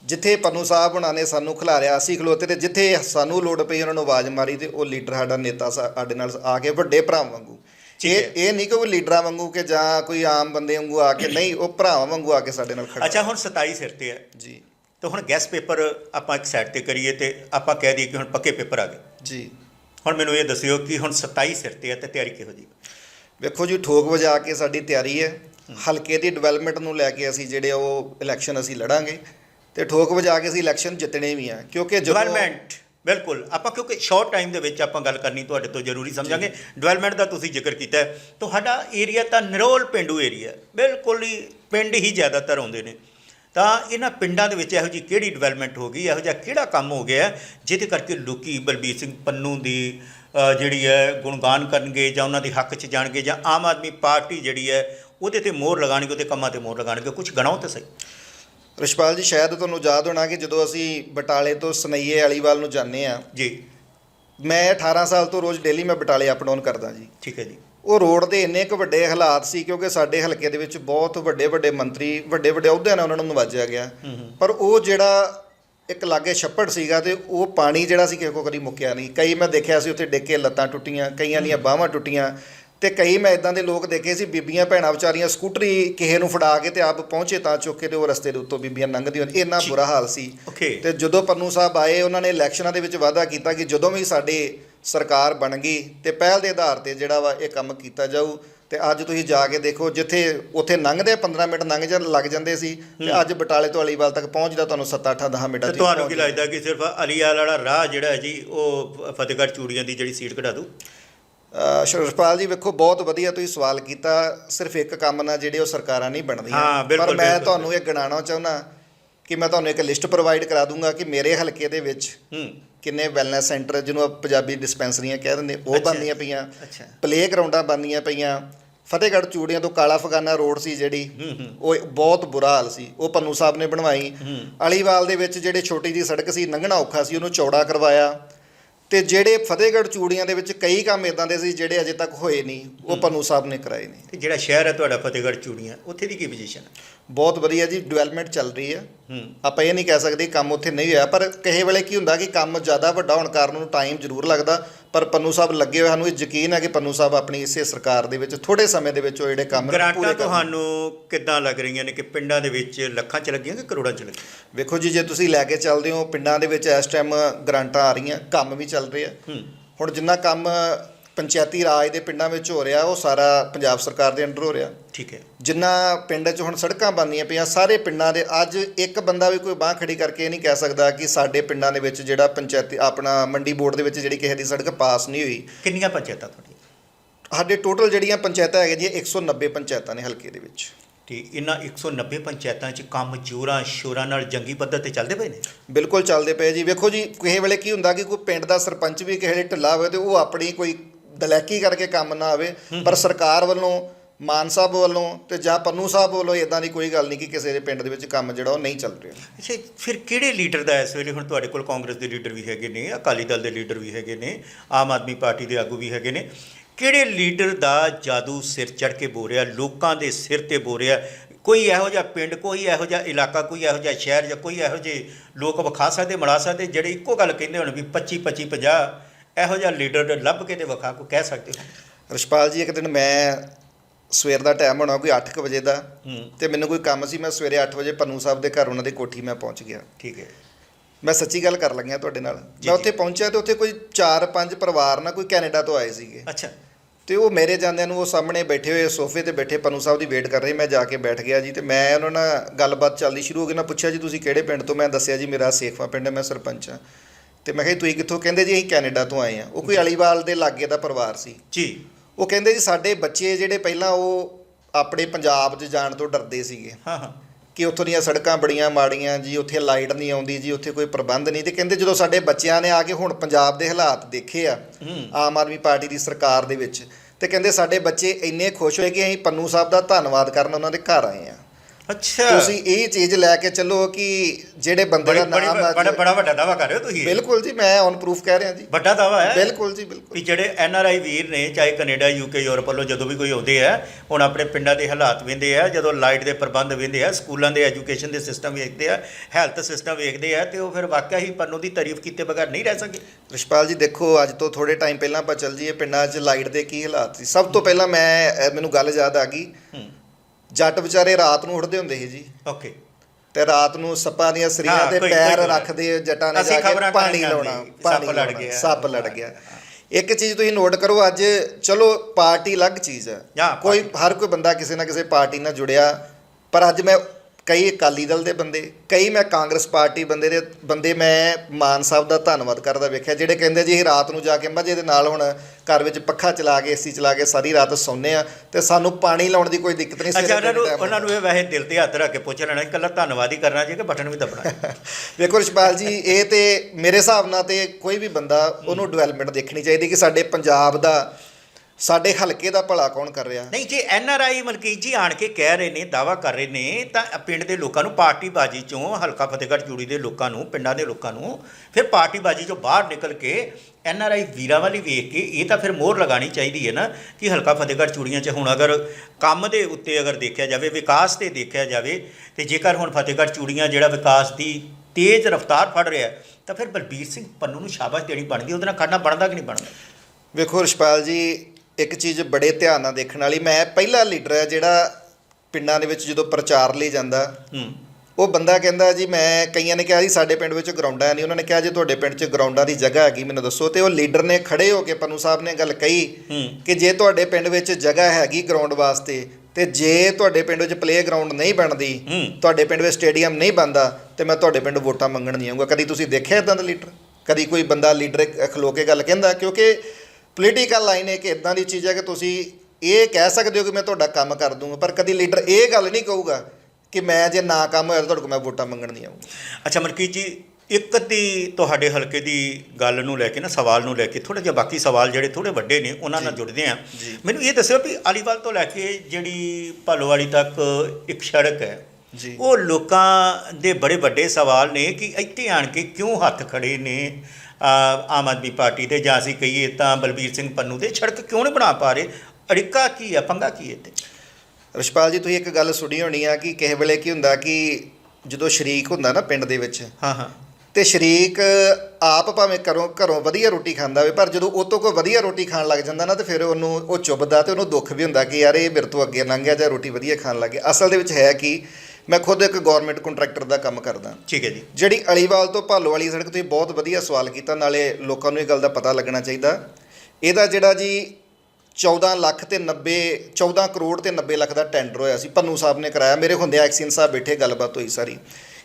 ਜਿੱਥੇ ਪੰਨੂ ਸਾਹਿਬ ਹੁਣਾਂ ਨੇ ਸਾਨੂੰ ਖਿਲਾਰਿਆ ਅਸੀਂ ਖਲੋਤੇ ਤੇ ਜਿੱਥੇ ਸਾਨੂੰ ਲੋੜ ਪਈ ਉਹਨਾਂ ਨੂੰ ਆਵਾਜ਼ ਮਾਰੀ ਤੇ ਉਹ ਲੀਡਰ ਸਾਡਾ ਨੇਤਾ ਸਾਡੇ ਨਾਲ ਆ ਕੇ ਵੱਡੇ ਭਰਾ ਵਾਂਗੂ ਇਹ। ਇਹ ਨਹੀਂ ਕਿ ਉਹ ਲੀਡਰਾਂ ਵਾਂਗੂ ਕਿ ਜਾਂ ਕੋਈ ਆਮ ਬੰਦੇ ਵਾਂਗੂ ਆ ਕੇ ਨਹੀਂ ਉਹ ਭਰਾਵਾਂ ਵਾਂਗੂ ਆ ਕੇ ਸਾਡੇ ਨਾਲ ਖੜਾ ਅੱਛਾ ਹੁਣ 27 ਸਿਰ ਤੇ ਹੈ। ਜੀ। ਤੇ ਹੁਣ ਗੈਸ ਪੇਪਰ ਆਪਾਂ ਇੱਕ ਸਾਈਡ ਤੇ ਕਰੀਏ ਤੇ ਆਪਾਂ ਕਹਿ ਦਈਏ ਕਿ ਹੁਣ ਪੱਕੇ ਪੇਪਰ ਆ ਗਏ। ਜੀ। ਹੁਣ ਮੈਨੂੰ ਇਹ ਦੱਸਿਓ ਕਿ ਹੁਣ 27 ਸਿਰ ਤੇ ਹੈ ਤੇ ਤਿਆਰੀ ਕਿਹੋ ਜੀ ਵੇਖੋ ਜੀ ਠੋਕ ਵਜਾ ਕੇ ਸਾਡੀ ਤਿਆਰੀ ਹੈ। ਹਲਕੇ ਦੀ ਡਿਵੈਲਪਮੈਂਟ ਨੂੰ ਲੈ ਕੇ ਅਸੀਂ ਜਿਹੜੇ ਉਹ ਇਲੈਕਸ਼ਨ ਅਸੀਂ ਲੜਾਂਗੇ ਤੇ ਠੋਕ ਵਜਾ ਕੇ ਅਸੀਂ ਇਲੈਕਸ਼ਨ ਜਿੱਤਣੇ ਵੀ ਆ। ਕਿਉਂਕਿ ਜਦੋਂ ਡਿਵੈਲਪਮੈਂਟ ਬਿਲਕੁਲ। ਆਪਾਂ ਕਿਉਂਕਿ ਸ਼ਾਰਟ ਟਾਈਮ ਦੇ ਵਿੱਚ ਆਪਾਂ ਗੱਲ ਕਰਨੀ ਤੁਹਾਡੇ ਤੋਂ ਜ਼ਰੂਰੀ ਸਮਝਾਂਗੇ। ਡਿਵੈਲਪਮੈਂਟ ਦਾ ਤੁਸੀਂ ਜ਼ਿਕਰ ਕੀਤਾ ਹੈ। ਤੁਹਾਡਾ ਏਰੀਆ ਤਾਂ ਨਿਰੋਲ ਪਿੰਡੂ ਏਰੀਆ ਬਿਲਕੁਲ ਹੀ ਪਿੰਡ ਹੀ ਜ਼ਿਆਦਾਤਰ ਆਉਂਦੇ ਨੇ। ਤਾਂ ਇਹਨਾਂ ਪਿੰਡਾਂ ਦੇ ਵਿੱਚ ਇਹੋ ਜੀ ਕਿਹੜੀ ਡਿਵੈਲਪਮੈਂਟ ਹੋ ਗਈ? ਇਹੋ ਜਿਹਾ ਕਿਹੜਾ ਕੰਮ ਹੋ ਗਿਆ? ਜਿਹਦੇ ਕਰਕੇ ਲੋਕੀ ਬਲਬੀਰ ਸਿੰਘ ਪੰਨੂ ਦੀ ਜਿਹੜੀ ਹੈ ਗੁਣਗਾਨ ਕਰਨਗੇ ਜਾਂ ਉਹਨਾਂ ਦੇ ਹੱਕ 'ਚ ਜਾਣਗੇ ਜਾਂ ਆਮ ਆਦਮੀ ਪਾਰਟੀ ਜਿਹੜੀ ਹੈ ਉਹਦੇ ਤੇ ਮੋਹਰ ਲਗਾਣਗੇ ਉਹਦੇ ਕੰਮਾਂ ਤੇ ਮੋਹਰ ਲਗਾਣਗੇ ਕੁਝ ਗਣਾਓ ਤਾਂ ਸਹੀ। ਰਿਸ਼ਪਾਲ ਜੀ ਸ਼ਾਇਦ ਤੁਹਾਨੂੰ ਯਾਦ ਹੋਣਾ ਕਿ ਜਦੋਂ ਅਸੀਂ ਬਟਾਲੇ ਤੋਂ ਸਨਈਏ ਵਾਲੀਵਾਲ ਨੂੰ ਜਾਂਦੇ ਆ ਜੀ। ਮੈਂ 18 ਸਾਲ ਤੋਂ ਰੋਜ਼ ਡੇਲੀ ਮੈਂ ਬਟਾਲੇ ਅਪ ਡਾਊਨ ਕਰਦਾ ਜੀ। ਠੀਕ ਹੈ ਜੀ। ਉਹ ਰੋਡ ਦੇ ਇੰਨੇ ਕੁ ਵੱਡੇ ਹਾਲਾਤ ਸੀ ਕਿਉਂਕਿ ਸਾਡੇ ਹਲਕੇ ਦੇ ਵਿੱਚ ਬਹੁਤ ਵੱਡੇ ਵੱਡੇ ਮੰਤਰੀ ਵੱਡੇ ਵੱਡੇ ਅਹੁਦਿਆਂ ਨਾਲ ਉਹਨਾਂ ਨੂੰ ਨਵਾਜਿਆ ਗਿਆ। ਪਰ ਉਹ ਜਿਹੜਾ ਇੱਕ ਲਾਗੇ ਛੱਪੜ ਸੀਗਾ ਤੇ ਉਹ ਪਾਣੀ ਜਿਹੜਾ ਸੀ ਕਿਸੇ ਕੋ ਕਦੀ ਮੁੱਕਿਆ ਨਹੀਂ। ਕਈ ਮੈਂ ਦੇਖਿਆ ਸੀ ਉੱਥੇ ਡਿੱਗ ਕੇ ਲੱਤਾਂ ਟੁੱਟੀਆਂ ਕਈਆਂ ਦੀਆਂ ਬਾਹਾਂ ਟੁੱਟੀਆਂ। ਤੇ ਕਈ ਮੈਂ ਇਦਾਂ ਦੇ ਲੋਕ ਦੇਖੇ ਸੀ ਬੀਬੀਆਂ ਭੈਣਾਂ ਵਿਚਾਰੀਆਂ ਸਕੂਟਰੀ ਕਿਸੇ ਨੂੰ ਫੜਾ ਕੇ ਤੇ ਆਪ ਪਹੁੰਚੇ ਤਾਂ ਚੁੱਕ ਕੇ ਤੇ ਉਹ ਰਸਤੇ ਦੇ ਉੱਤੋਂ ਬੀਬੀਆਂ ਲੰਘਦੀਆਂ ਇੰਨਾ ਬੁਰਾ ਹਾਲ ਸੀ। ਤੇ ਜਦੋਂ ਪੰਨੂ ਸਾਹਿਬ ਆਏ ਉਹਨਾਂ ਨੇ ਇਲੈਕਸ਼ਨਾਂ ਦੇ ਵਿੱਚ ਵਾਅਦਾ ਕੀਤਾ ਕਿ ਜਦੋਂ ਵੀ ਸਾਡੇ ਸਰਕਾਰ ਬਣ ਗਈ ਤੇ ਪਹਿਲ ਦੇ ਆਧਾਰ ਤੇ ਜਿਹੜਾ ਵਾ ਇਹ ਕੰਮ ਕੀਤਾ ਜਾਊ ਤੇ ਅੱਜ ਤੁਸੀਂ ਜਾ ਕੇ ਦੇਖੋ ਜਿੱਥੇ ਉੱਥੇ ਲੰਘਦੇ 15 ਮਿੰਟ ਲੰਘ ਜਾਂ ਲੱਗ ਜਾਂਦੇ ਸੀ ਤੇ ਅੱਜ ਬਟਾਲੇ ਤੋਂ ਅਲੀਵਾਲ ਤੱਕ ਪਹੁੰਚਦਾ ਤੁਹਾਨੂੰ 7 8 10 ਮਿੰਟਾਂ ਤੇ 'ਚ ਤੁਹਾਨੂੰ ਕੀ ਲੱਗਦਾ ਕਿ ਸਿਰਫ ਅਲੀਵਾਲ ਵਾਲਾ ਰਾਹ ਜਿਹੜਾ ਹੈ ਜੀ ਉਹ ਫਤਿਹਗੜ੍ਹ ਚੂੜੀਆਂ ਦੀ ਜਿਹੜੀ ਸੀਟ ਕਢਾ ਦੂ ਸ਼ਰਪਾਲ ਜੀ ਵੇਖੋ ਬਹੁਤ ਵਧੀਆ ਤੁਸੀਂ ਸਵਾਲ ਕੀਤਾ। ਸਿਰਫ ਇੱਕ ਕੰਮ ਨਾਲ ਜਿਹੜੇ ਉਹ ਸਰਕਾਰਾਂ ਨਹੀਂ ਬਣਦੀਆਂ। ਪਰ ਮੈਂ। ਤੁਹਾਨੂੰ ਇਹ ਗਿਣਾਉਣਾ ਚਾਹੁੰਦਾ ਕਿ ਮੈਂ ਤੁਹਾਨੂੰ ਇੱਕ ਲਿਸਟ ਪ੍ਰੋਵਾਈਡ ਕਰਾ ਦੂੰਗਾ ਕਿ ਮੇਰੇ ਹਲਕੇ ਦੇ ਵਿੱਚ ਕਿੰਨੇ ਵੈਲਨੈਸ ਸੈਂਟਰ ਜਿਹਨੂੰ ਪੰਜਾਬੀ ਡਿਸਪੈਂਸਰੀਆਂ ਕਹਿ ਦਿੰਦੇ ਉਹ। ਬਣਦੀਆਂ ਪਈਆਂ। ਪਲੇ ਗਰਾਊਂਡਾਂ ਬਣਦੀਆਂ ਪਈਆਂ। ਫਤਿਹਗੜ੍ਹ ਚੂੜੀਆਂ ਤੋਂ ਕਾਲਾ ਫਗਾਨਾ ਰੋਡ ਸੀ ਜਿਹੜੀ ਉਹ ਬਹੁਤ ਬੁਰਾ ਹਾਲ ਸੀ। ਉਹ ਪੰਨੂ ਸਾਹਿਬ ਨੇ ਬਣਵਾਈ। ਅਲੀਵਾਲ ਦੇ ਵਿੱਚ ਜਿਹੜੇ ਛੋਟੀ ਜੀ ਸੜਕ ਸੀ ਲੰਘਣਾ ਔਖਾ ਸੀ ਉਹਨੂੰ ਚੌੜਾ ਕਰਵਾਇਆ। ਤੇ ਜਿਹੜੇ ਫਤਿਹਗੜ੍ਹ ਚੂੜੀਆਂ ਦੇ ਵਿੱਚ ਕਈ ਕੰਮ ਇਦਾਂ ਦੇ ਸੀ ਜਿਹੜੇ ਅਜੇ ਤੱਕ ਹੋਏ ਨਹੀਂ ਉਹ ਪੰਨੂ ਸਾਹਿਬ ਨੇ ਕਰਾਏ ਨੇ। ਤੇ ਜਿਹੜਾ ਸ਼ਹਿਰ ਹੈ ਤੁਹਾਡਾ ਫਤਿਹਗੜ੍ਹ ਚੂੜੀਆਂ ਉੱਥੇ ਦੀ ਕੀ ਪੋਜੀਸ਼ਨ ਹੈ? ਬਹੁਤ ਵਧੀਆ ਜੀ ਡਿਵੈਲਪਮੈਂਟ ਚੱਲ ਰਹੀ ਹੈ। ਆਪਾਂ ਇਹ ਨਹੀਂ ਕਹਿ ਸਕਦੇ ਕੰਮ ਉੱਥੇ ਨਹੀਂ ਹੋਇਆ ਪਰ ਕਿਸੇ ਵੇਲੇ ਕੀ ਹੁੰਦਾ ਕਿ ਕੰਮ ਜ਼ਿਆਦਾ ਵੱਡਾ ਹੋਣ ਕਾਰਨ ਉਹਨੂੰ ਟਾਈਮ ਜ਼ਰੂਰ ਲੱਗਦਾ। ਪਰ ਪੰਨੂ ਸਾਹਿਬ ਲੱਗੇ ਹੋਏ ਸਾਨੂੰ ਇਹ ਯਕੀਨ ਹੈ ਕਿ ਪੰਨੂ ਸਾਹਿਬ ਆਪਣੀ ਇਸੇ ਸਰਕਾਰ ਦੇ ਵਿੱਚ ਥੋੜੇ ਸਮੇਂ ਦੇ ਵਿੱਚ ਉਹ ਜਿਹੜੇ ਕੰਮ ਨੇ ਗ੍ਰਾਂਟਾਂ। ਤੁਹਾਨੂੰ ਕਿੱਦਾਂ ਲੱਗ ਰਹੀਆਂ ਨੇ ਕਿ ਪਿੰਡਾਂ ਦੇ ਵਿੱਚ ਲੱਖਾਂ ਚ ਲੱਗੀਆਂ ਕਿ ਕਰੋੜਾਂ ਚ ਲੱਗੀਆਂ? ਵੇਖੋ ਜੀ ਜੇ ਤੁਸੀਂ ਲੈ ਕੇ ਚੱਲਦੇ ਹੋ ਪਿੰਡਾਂ ਦੇ ਵਿੱਚ ਇਸ ਟਾਈਮ ਗ੍ਰਾਂਟਾਂ ਆ ਰਹੀਆਂ ਕੰਮ ਵੀ ਚੱਲ ਰਿਹਾ ਹੁਣ ਜਿੰਨਾ ਕੰਮ ਪੰਚਾਇਤੀ ਰਾਜ ਦੇ ਪਿੰਡਾਂ ਵਿੱਚ ਹੋ ਰਿਹਾ ਉਹ ਸਾਰਾ ਪੰਜਾਬ ਸਰਕਾਰ ਦੇ ਅੰਡਰ ਹੋ ਰਿਹਾ। ਠੀਕ ਹੈ। ਜਿੰਨਾ ਪਿੰਡ 'ਚ ਹੁਣ ਸੜਕਾਂ ਬਣਦੀਆਂ ਪਈਆਂ ਸਾਰੇ ਪਿੰਡਾਂ ਦੇ ਅੱਜ ਇੱਕ ਬੰਦਾ ਵੀ ਕੋਈ ਬਾਹ ਖੜੀ ਕਰਕੇ ਇਹ ਨਹੀਂ ਕਹਿ ਸਕਦਾ ਕਿ ਸਾਡੇ ਪਿੰਡਾਂ ਦੇ ਵਿੱਚ ਜਿਹੜਾ ਪੰਚਾਇਤੀ ਆਪਣਾ ਮੰਡੀ ਬੋਰਡ ਦੇ ਵਿੱਚ ਜਿਹੜੀ ਕਿਸੇ ਦੀ ਸੜਕ ਪਾਸ ਨਹੀਂ ਹੋਈ। ਕਿੰਨੀਆਂ ਪੰਚਾਇਤਾਂ ਤੁਹਾਡੀਆਂ? ਸਾਡੇ ਟੋਟਲ ਜਿਹੜੀਆਂ ਪੰਚਾਇਤਾਂ ਹੈਗੀਆਂ ਜੀ 190 ਪੰਚਾਇਤਾਂ ਨੇ ਹਲਕੇ ਦੇ ਵਿੱਚ। ਤੇ ਇਹਨਾਂ 190 ਪੰਚਾਇਤਾਂ 'ਚ ਕੰਮ ਜੋਰਾਂ ਸ਼ੋਰਾਂ ਨਾਲ ਜੰਗੀ ਪੱਧਰ ਤੇ ਚੱਲਦੇ ਪਏ ਨੇ? ਬਿਲਕੁਲ ਚੱਲਦੇ ਪਏ ਜੀ। ਵੇਖੋ ਜੀ ਕਿਸੇ ਵੇਲੇ ਕੀ ਹੁੰਦਾ ਕਿ ਕੋਈ ਪਿੰਡ ਦਾ ਸਰਪੰਚ ਵੀ ਕਿਸੇ ਵੇਲੇ ਢਿੱਲਾ ਹੋਵੇ ਤੇ ਉਹ ਆਪਣੀ ਕੋਈ ਦਲੈਕੀ ਕਰਕੇ ਕੰਮ ਨਾ ਆਵੇ ਪਰ ਸਰਕਾਰ ਵੱਲੋਂ ਮਾਨ ਸਾਹਿਬ ਵੱਲੋਂ ਤੇ ਜਾਂ ਪੰਨੂ ਸਾਹਿਬ ਵੱਲੋਂ ਇਦਾਂ ਦੀ ਕੋਈ ਗੱਲ ਨਹੀਂ ਕਿ ਕਿਸੇ ਦੇ ਪਿੰਡ ਦੇ ਵਿੱਚ ਕੰਮ ਜਿਹੜਾ ਉਹ ਨਹੀਂ ਚੱਲ ਰਿਹਾ। ਅੱਛਾ ਫਿਰ ਕਿਹੜੇ ਲੀਡਰ ਦਾ ਇਸ ਵੇਲੇ ਹੁਣ ਤੁਹਾਡੇ ਕੋਲ ਕਾਂਗਰਸ ਦੇ ਲੀਡਰ ਵੀ ਹੈਗੇ ਨੇ ਅਕਾਲੀ ਦਲ ਦੇ ਲੀਡਰ ਵੀ ਹੈਗੇ ਨੇ ਆਮ ਆਦਮੀ ਪਾਰਟੀ ਦੇ ਆਗੂ ਵੀ ਹੈਗੇ ਨੇ। ਕਿਹੜੇ ਲੀਡਰ ਦਾ ਜਾਦੂ ਸਿਰ ਚੜ ਕੇ ਬੋ ਰਿਹਾ ਲੋਕਾਂ ਦੇ ਸਿਰ ਤੇ ਬੋ ਰਿਹਾ? ਕੋਈ ਇਹੋ ਜਿਹਾ ਪਿੰਡ ਕੋਈ ਇਹੋ ਜਿਹਾ ਇਲਾਕਾ ਕੋਈ ਇਹੋ ਜਿਹਾ ਸ਼ਹਿਰ ਜਾਂ ਕੋਈ ਇਹੋ ਜਿਹੇ ਲੋਕ ਵਿਖਾ ਸਕਦੇ ਮਿਲਾ ਸਕਦੇ ਜਿਹੜੇ ਇੱਕੋ ਗੱਲ ਕਹਿੰਦੇ ਹੋਣ ਵੀ 25 25 50 ਇਹੋ ਜਿਹਾ ਲੀਡਰ ਲੱਭ ਕੇ ਤੇ ਵਿਖਾ ਕੋ ਕਹਿ ਸਕਦੇ ਹੋ? ਰਿਸ਼ਪਾਲ ਜੀ ਇੱਕ ਦਿਨ ਮੈਂ ਸਵੇਰ ਦਾ ਟਾਈਮ ਹੋਣਾ ਕੋਈ 8:00 ਵਜੇ ਦਾ ਤੇ ਮੈਨੂੰ ਕੋਈ ਕੰਮ ਸੀ ਮੈਂ ਸਵੇਰੇ 8 ਵਜੇ ਪੰਨੂ ਸਾਹਿਬ ਦੇ ਘਰ ਉਹਨਾਂ ਦੀ ਕੋਠੀ ਮੈਂ ਪਹੁੰਚ ਗਿਆ। ਠੀਕ ਹੈ। ਮੈਂ ਸੱਚੀ ਗੱਲ ਕਰ ਲੱਗਿਆ ਤੁਹਾਡੇ ਨਾਲ। ਮੈਂ। ਉੱਥੇ ਪਹੁੰਚਿਆ ਤੇ ਉੱਥੇ ਕੋਈ 4-5 ਪਰਿਵਾਰ ਨਾ ਕੋਈ ਕੈਨੇਡਾ ਤੋਂ ਆਏ ਸੀਗੇ। ਅੱਛਾ। ਤੇ ਉਹ ਮੇਰੇ ਜਾਂਦਿਆਂ ਨੂੰ ਉਹ ਸਾਹਮਣੇ ਬੈਠੇ ਹੋਏ ਸੋਫੇ ਤੇ ਬੈਠੇ ਪੰਨੂ ਸਾਹਿਬ ਦੀ ਵੇਟ ਕਰ ਰਹੇ ਮੈਂ ਜਾ ਕੇ ਬੈਠ ਗਿਆ ਜੀ ਤੇ ਮੈਂ ਉਹਨਾਂ ਨਾਲ ਗੱਲਬਾਤ ਚੱਲਦੀ ਸ਼ੁਰੂ ਹੋ ਗਈ ਨਾ ਪੁੱਛਿਆ ਜੀ ਤੁਸੀਂ ਕਿਹੜੇ ਪਿੰਡ ਤੋਂ? ਮੈਂ ਦੱਸਿਆ ਜੀ ਮੇਰਾ ਸੇਖਵਾ ਪਿੰਡ ਹੈ ਮੈਂ ਸਰਪੰਚ ਹਾਂ। ਤੇ ਮੈਂ ਕਿਹਾ ਜੀ ਤੁਸੀਂ ਕਿੱਥੋਂ ਕਹਿੰਦੇ ਜੀ ਅਸੀਂ ਕੈਨੇਡਾ ਤੋਂ ਆਏ ਹਾਂ। ਉਹ ਕੋਈ ਅਲੀਵਾਲ ਦੇ ਲਾਗੇ ਦਾ ਪਰਿਵਾਰ ਸੀ। ਜੀ। ਉਹ ਕਹਿੰਦੇ ਜੀ ਸਾਡੇ ਬੱਚੇ ਜਿਹੜੇ ਪਹਿਲਾਂ ਉਹ ਆਪਣੇ ਪੰਜਾਬ 'ਚ ਜਾਣ ਤੋਂ ਡਰਦੇ ਸੀਗੇ। ਹਾਂ ਹਾਂ। ਕਿ ਉੱਥੋਂ ਦੀਆਂ ਸੜਕਾਂ ਬੜੀਆਂ ਮਾੜੀਆਂ ਜੀ ਉੱਥੇ ਲਾਈਟ ਨਹੀਂ ਆਉਂਦੀ ਜੀ ਉੱਥੇ ਕੋਈ ਪ੍ਰਬੰਧ ਨਹੀਂ। ਤੇ ਕਹਿੰਦੇ ਜਦੋਂ ਸਾਡੇ ਬੱਚਿਆਂ ਨੇ ਆ ਕੇ ਹੁਣ ਪੰਜਾਬ ਦੇ ਹਾਲਾਤ ਦੇਖੇ ਆ ਆਮ ਆਦਮੀ ਪਾਰਟੀ ਦੀ ਸਰਕਾਰ ਦੇ ਵਿੱਚ ਤੇ ਕਹਿੰਦੇ ਸਾਡੇ ਬੱਚੇ ਇੰਨੇ ਖੁਸ਼ ਹੋਏ ਕਿ ਅਸੀਂ ਪੰਨੂ ਸਾਹਿਬ ਦਾ ਧੰਨਵਾਦ ਕਰਨ ਉਹਨਾਂ ਦੇ ਘਰ ਆਏ ਆ ਅੱਛਾ। ਤੁਸੀਂ ਇਹ ਚੀਜ਼ ਲੈ ਕੇ ਚੱਲੋ ਕਿ ਜਿਹੜੇ ਬੰਦੇ ਬੜੀ ਦਾ ਬੜੀ ਨਾਮ ਬੜਾ ਅੱਜ ਬੜਾ ਵੱਡਾ ਦਾਵਾ ਕਰ ਰਹੇ ਹੋ ਤੁਸੀਂ। ਬਿਲਕੁਲ ਜੀ ਮੈਂ ਔਨ ਪ੍ਰੂਫ ਕਹਿ ਰਿਹਾ ਜੀ। ਵੱਡਾ ਦਾਵਾ ਹੈ ਬਿਲਕੁਲ ਜੀ ਬਿਲਕੁਲ। ਵੀ ਜਿਹੜੇ ਐਨ ਆਰ ਆਈ ਵੀਰ ਨੇ ਚਾਹੇ ਕੈਨੇਡਾ ਯੂਕੇ ਯੂਰਪ ਵੱਲੋਂ ਜਦੋਂ ਵੀ ਕੋਈ ਆਉਂਦੇ ਆ ਹੁਣ ਆਪਣੇ ਪਿੰਡਾਂ ਦੇ ਹਾਲਾਤ ਵੇਂਦੇ ਆ ਜਦੋਂ ਲਾਈਟ ਦੇ ਪ੍ਰਬੰਧ ਵੇਂਦੇ ਆ ਸਕੂਲਾਂ ਦੇ ਐਜੂਕੇਸ਼ਨ ਦੇ ਸਿਸਟਮ ਵੇਖਦੇ ਆ ਹੈਲਥ ਸਿਸਟਮ ਵੇਖਦੇ ਆ ਤੇ ਉਹ ਫਿਰ ਵਾਕਿਆ ਹੀ ਪੰਨੂ ਦੀ ਤਾਰੀਫ ਕੀਤੇ ਬਗੈਰ ਨਹੀਂ ਰਹਿ ਸਕੇ। ਰਿਸ਼ਪਾਲ ਜੀ ਦੇਖੋ ਅੱਜ ਤੋਂ ਥੋੜੇ ਟਾਈਮ ਪਹਿਲਾਂ ਆਪਾਂ ਚੱਲ ਜੀਏ ਪਿੰਡਾਂ 'ਚ ਲਾਈਟ ਦੇ ਕੀ ਹਾਲਾਤ ਸੀ। ਸਭ ਤੋਂ ਪਹਿਲਾਂ ਮੈਂ ਮੈਨੂੰ ਗੱਲ ਯਾਦ ਆ ਗਈ। ਜੱਟ ਵਿਚਾਰੇ ਰਾਤ ਨੂੰ ਉੱਠਦੇ ਹੁੰਦੇ ਸੀ ਜੀ। ਓਕੇ ਤੇ ਰਾਤ ਨੂੰ ਸੱਪਾਂ ਦੀਆਂ ਸਰੀਆਂ ਹਾਂ, ਤੇ ਕੋਈ- ਪੈਰ ਕੋਈ ਰੱਖਦੇ ਜੱਟਾਂ ਨੇ ਅਸੀਂ ਜਾ ਕੇ ਖਬਰਾਂ ਪਾਣੀ ਲਾਉਣਾ ਸੱਪ ਪਾਣੀ ਲੜ ਲਾਉਣਾ, ਗਿਆ। ਸੱਪ ਲੜ ਗਿਆ। ਇੱਕ ਚੀਜ਼ ਤੁਸੀਂ ਨੋਟ ਕਰੋ ਅੱਜ ਚਲੋ ਪਾਰਟੀ ਅਲੱਗ ਚੀਜ਼ ਹੈ। ਹਾਂ, ਕੋਈ। ਹਰ ਕੋਈ ਬੰਦਾ ਕਿਸੇ ਨਾ ਕਿਸੇ ਪਾਰਟੀ ਨਾਲ ਜੁੜਿਆ ਪਰ ਅੱਜ ਮੈਂ ਕਈ ਅਕਾਲੀ ਦਲ ਦੇ ਬੰਦੇ ਕਈ ਮੈਂ ਕਾਂਗਰਸ ਪਾਰਟੀ ਬੰਦੇ ਦੇ ਬੰਦੇ ਮੈਂ ਮਾਨ ਸਾਹਿਬ ਦਾ ਧੰਨਵਾਦ ਕਰਦਾ ਵੇਖਿਆ ਜਿਹੜੇ ਕਹਿੰਦੇ ਜੀ ਰਾਤ ਨੂੰ ਜਾ ਕੇ ਮਜ਼ੇ ਦੇ ਨਾਲ ਹੁਣ ਘਰ ਵਿੱਚ ਪੱਖਾ ਚਲਾ ਕੇ ਏਸੀ ਚਲਾ ਕੇ ਸਾਰੀ ਰਾਤ ਸੌਂਦੇ ਆ ਤੇ ਸਾਨੂੰ ਪਾਣੀ ਲਾਉਣ ਦੀ ਕੋਈ ਦਿੱਕਤ ਨਹੀਂ ਅੱਛਾ ਸਵੇਰੇ ਉਹਨਾਂ ਨੂੰ time ਉਹਨਾਂ ਨੂੰ ਇਹ ਵੈਸੇ ਦਿਲ ਤੇ ਹੱਥ ਰੱਖ ਕੇ ਪੁੱਛ ਲੈਣਾ ਕਿ ਇਕੱਲਾ ਧੰਨਵਾਦ ਹੀ ਕਰਨਾ ਚਾਹੀਦਾ ਬਟਨ ਵੀ ਦਬਣਾ। ਵੇਖੋ ਰਿਸ਼ਪਾਲ ਜੀ ਇਹ ਤੇ ਮੇਰੇ ਹਿਸਾਬ ਨਾਲ ਤੇ ਕੋਈ ਵੀ ਬੰਦਾ ਉਹਨੂੰ ਡਿਵੈਲਪਮੈਂਟ ਦੇਖਣੀ ਚਾਹੀਦੀ ਕਿ ਸਾਡੇ ਪੰਜਾਬ ਦਾ ਸਾਡੇ ਹਲਕੇ ਦਾ ਭਲਾ ਕੌਣ ਕਰ ਰਿਹਾ? ਨਹੀਂ ਜੇ ਐਨ ਆਰ ਆਈ ਮਲਕੀਤ ਜੀ ਆਣ ਕੇ ਕਹਿ ਰਹੇ ਨੇ ਦਾਵਾ ਕਰ ਰਹੇ ਨੇ ਤਾਂ ਪਿੰਡ ਦੇ ਲੋਕਾਂ ਨੂੰ ਪਾਰਟੀ ਬਾਜੀ ਚੋਂ ਹਲਕਾ ਫਤਿਹਗੜ੍ਹ ਚੂੜੀ ਦੇ ਲੋਕਾਂ ਨੂੰ ਪਿੰਡਾਂ ਦੇ ਲੋਕਾਂ ਨੂੰ ਫਿਰ ਪਾਰਟੀ ਬਾਜੀ ਚੋਂ ਬਾਹਰ ਨਿਕਲ ਕੇ ਐਨ ਆਰ ਆਈ ਵੀਰਾਂ ਵਾਲੀ ਵੇਖ ਕੇ ਇਹ ਤਾਂ ਫਿਰ ਮੋਹਰ ਲਗਾਣੀ ਚਾਹੀਦੀ ਹੈ ਨਾ ਕਿ ਹਲਕਾ ਫਤਿਹਗੜ੍ਹ ਚੂੜੀਆਂ 'ਚ ਹੁਣ ਅਗਰ ਕੰਮ ਦੇ ਉੱਤੇ ਅਗਰ ਦੇਖਿਆ ਜਾਵੇ ਵਿਕਾਸ ਤੇ ਦੇਖਿਆ ਜਾਵੇ ਤੇ ਜੇਕਰ ਹੁਣ ਫਤਿਹਗੜ੍ਹ ਚੂੜੀਆਂ ਜਿਹੜਾ ਵਿਕਾਸ ਦੀ ਤੇਜ਼ ਰਫ਼ਤਾਰ ਫੜ ਰਿਹਾ ਤਾਂ ਫਿਰ ਬਲਬੀਰ ਸਿੰਘ ਪੰਨੂ ਨੂੰ ਸ਼ਾਬਾਸ਼ ਦੇਣੀ ਬਣਦੀ ਉਹਦੇ ਨਾਲ ਖੜਨਾ ਬਣਦਾ ਕਿ ਨਹੀਂ ਬਣਦਾ? ਵੇਖੋ ਰਿਸ਼ਪਾਲ ਜੀ ਇੱਕ ਚੀਜ਼ ਬੜੇ ਧਿਆਨ ਨਾਲ ਦੇਖਣ ਵਾਲੀ ਮੈਂ ਪਹਿਲਾ ਲੀਡਰ ਹੈ ਜਿਹੜਾ ਪਿੰਡਾਂ ਦੇ ਵਿੱਚ ਜਦੋਂ ਪ੍ਰਚਾਰ ਲਈ ਜਾਂਦਾ ਹੂੰ। ਉਹ ਬੰਦਾ ਕਹਿੰਦਾ ਜੀ ਮੈਂ ਕਈਆਂ ਨੇ ਕਿਹਾ ਜੀ ਸਾਡੇ ਪਿੰਡ ਵਿੱਚ ਗਰਾਊਂਡਾਂ ਨਹੀਂ ਉਹਨਾਂ ਨੇ ਕਿਹਾ ਜੀ ਤੁਹਾਡੇ ਪਿੰਡ 'ਚ ਗਰਾਊਂਡਾਂ ਦੀ ਜਗ੍ਹਾ ਹੈਗੀ ਮੈਨੂੰ ਦੱਸੋ। ਤੇ ਉਹ ਲੀਡਰ ਨੇ ਖੜੇ ਹੋ ਕੇ ਪੰਨੂ ਸਾਹਿਬ ਨੇ ਗੱਲ ਕਹੀ ਕਿ ਜੇ ਤੁਹਾਡੇ ਪਿੰਡ ਵਿੱਚ ਜਗ੍ਹਾ ਹੈਗੀ ਗਰਾਊਂਡ ਵਾਸਤੇ ਤੇ ਜੇ ਤੁਹਾਡੇ ਪਿੰਡ ਵਿੱਚ ਪਲੇ ਗਰਾਊਂਡ ਨਹੀਂ ਬਣਦੀ। ਤੁਹਾਡੇ ਪਿੰਡ ਵਿੱਚ ਸਟੇਡੀਅਮ ਨਹੀਂ ਬਣਦਾ ਤੇ ਮੈਂ ਤੁਹਾਡੇ ਪਿੰਡ ਵੋਟਾਂ ਮੰਗਣ ਨਹੀਂ ਆਊਂਗਾ। ਕਦੀ ਤੁਸੀਂ ਦੇਖਿਆ ਇਦਾਂ ਦਾ ਲੀਡਰ? ਕਦੀ ਕੋਈ ਬੰਦਾ ਲੀਡਰ ਖਲੋ ਕੇ ਗੱਲ ਕਹਿੰਦਾ? ਕਿਉਂਕਿ ਪੋਲੀਟੀਕਲ ਲਾਈਨ ਇੱਕ ਇਦਾਂ ਦੀ ਚੀਜ਼ ਹੈ ਕਿ ਤੁਸੀਂ ਇਹ ਕਹਿ ਸਕਦੇ ਹੋ ਕਿ ਮੈਂ ਤੁਹਾਡਾ ਕੰਮ ਕਰ ਦੂੰਗਾ ਪਰ ਕਦੀ ਲੀਡਰ ਇਹ ਗੱਲ ਨਹੀਂ ਕਹੂਗਾ ਕਿ ਮੈਂ ਜੇ ਨਾ ਕੰਮ ਹੋਇਆ ਤਾਂ ਤੁਹਾਡੇ ਕੋਲ ਮੈਂ ਵੋਟਾਂ ਮੰਗਣ ਨਹੀਂ ਆਊਂਗਾ ਅੱਛਾ ਮਲਕੀਤ ਜੀ ਇੱਕ ਦੀ ਤੁਹਾਡੇ ਹਲਕੇ ਦੀ ਗੱਲ ਨੂੰ ਲੈ ਕੇ ਨਾ ਸਵਾਲ ਨੂੰ ਲੈ ਕੇ ਥੋੜਾ ਜਿਹਾ ਬਾਕੀ ਸਵਾਲ ਜਿਹੜੇ ਥੋੜੇ ਵੱਡੇ ਨੇ ਉਹਨਾਂ ਨਾਲ ਜੁੜਦੇ ਆ। ਮੈਨੂੰ ਇਹ ਦੱਸਿਓ ਵੀ ਅਲੀਵਾਲ ਤੋਂ ਲੈ ਕੇ ਜਿਹੜੀ ਭਾਲੋਵਾਲੀ ਤੱਕ ਇੱਕ ਸੜਕ ਹੈ। ਉਹ ਲੋਕਾਂ ਦੇ ਬੜੇ ਵੱਡੇ ਸਵਾਲ ਨੇ ਕਿ ਇੱਥੇ ਆਣ ਕੇ ਕਿਉਂ ਹੱਥ ਖੜੇ ਨੇ ਆਮ ਆਦਮੀ ਪਾਰਟੀ ਦੇ ਜਾਂ ਅਸੀਂ ਕਹੀਏ ਤਾਂ ਬਲਬੀਰ ਸਿੰਘ ਪੰਨੂ ਦੇ ਸੜਕ ਕਿਉਂ ਨਹੀਂ ਬਣਾ ਪਾ ਰਹੇ? ਅੜਿੱਕਾ ਕੀ ਹੈ ਪੰਗਾ ਕੀ ਹੈ ਤੇ ਰਿਸ਼ਪਾਲ ਜੀ ਤੁਸੀਂ ਇੱਕ ਗੱਲ ਸੁਣੀ ਹੋਣੀ ਆ ਕਿ ਕਿਸੇ ਵੇਲੇ ਕੀ ਹੁੰਦਾ ਕਿ ਜਦੋਂ ਸ਼ਰੀਕ ਹੁੰਦਾ ਨਾ ਪਿੰਡ ਦੇ ਵਿੱਚ ਹਾਂ ਹਾਂ। ਤੇ ਸ਼ਰੀਕ ਆਪ ਭਾਵੇਂ ਘਰੋਂ ਘਰੋਂ ਵਧੀਆ ਰੋਟੀ ਖਾਂਦਾ ਹੋਵੇ ਪਰ ਜਦੋਂ ਉਹ ਤੋਂ ਕੋਈ ਵਧੀਆ ਰੋਟੀ ਖਾਣ ਲੱਗ ਜਾਂਦਾ ਨਾ ਤੇ ਫਿਰ ਉਹਨੂੰ ਉਹ ਚੁੱਭਦਾ ਤੇ ਉਹਨੂੰ ਦੁੱਖ ਵੀ ਹੁੰਦਾ ਕਿ ਯਾਰ ਇਹ ਮੇਰੇ ਤੋਂ ਅੱਗੇ ਲੰਘ ਗਿਆ ਜਾਂ ਰੋਟੀ ਵਧੀਆ ਖਾਣ ਲੱਗ ਗਿਆ। ਅਸਲ ਦੇ ਵਿੱਚ ਹੈ ਕਿ ਮੈਂ ਖੁਦ ਇੱਕ ਗਵਰਨਮੈਂਟ ਕੰਟਰੈਕਟਰ ਦਾ ਕੰਮ ਕਰਦਾ। ਠੀਕ ਹੈ ਜੀ। ਜਿਹੜੀ ਅਲੀਵਾਲ ਤੋਂ ਭਾਲੋ ਵਾਲੀ ਸੜਕ ਤੁਸੀਂ ਬਹੁਤ ਵਧੀਆ ਸਵਾਲ ਕੀਤਾ ਨਾਲੇ ਲੋਕਾਂ ਨੂੰ ਇਹ ਗੱਲ ਦਾ ਪਤਾ ਲੱਗਣਾ ਚਾਹੀਦਾ। ਇਹਦਾ ਜਿਹੜਾ ਜੀ 14 ਲੱਖ ਤੇ 90 14 ਕਰੋੜ ਤੇ 90 ਲੱਖ ਦਾ ਟੈਂਡਰ ਹੋਇਆ ਸੀ ਪੰਨੂ ਸਾਹਿਬ ਨੇ ਕਰਾਇਆ। ਮੇਰੇ ਹੁੰਦੇ ਐਕਸੀਅਨ ਸਾਹਿਬ ਬੈਠੇ ਗੱਲਬਾਤ ਹੋਈ ਸਾਰੀ।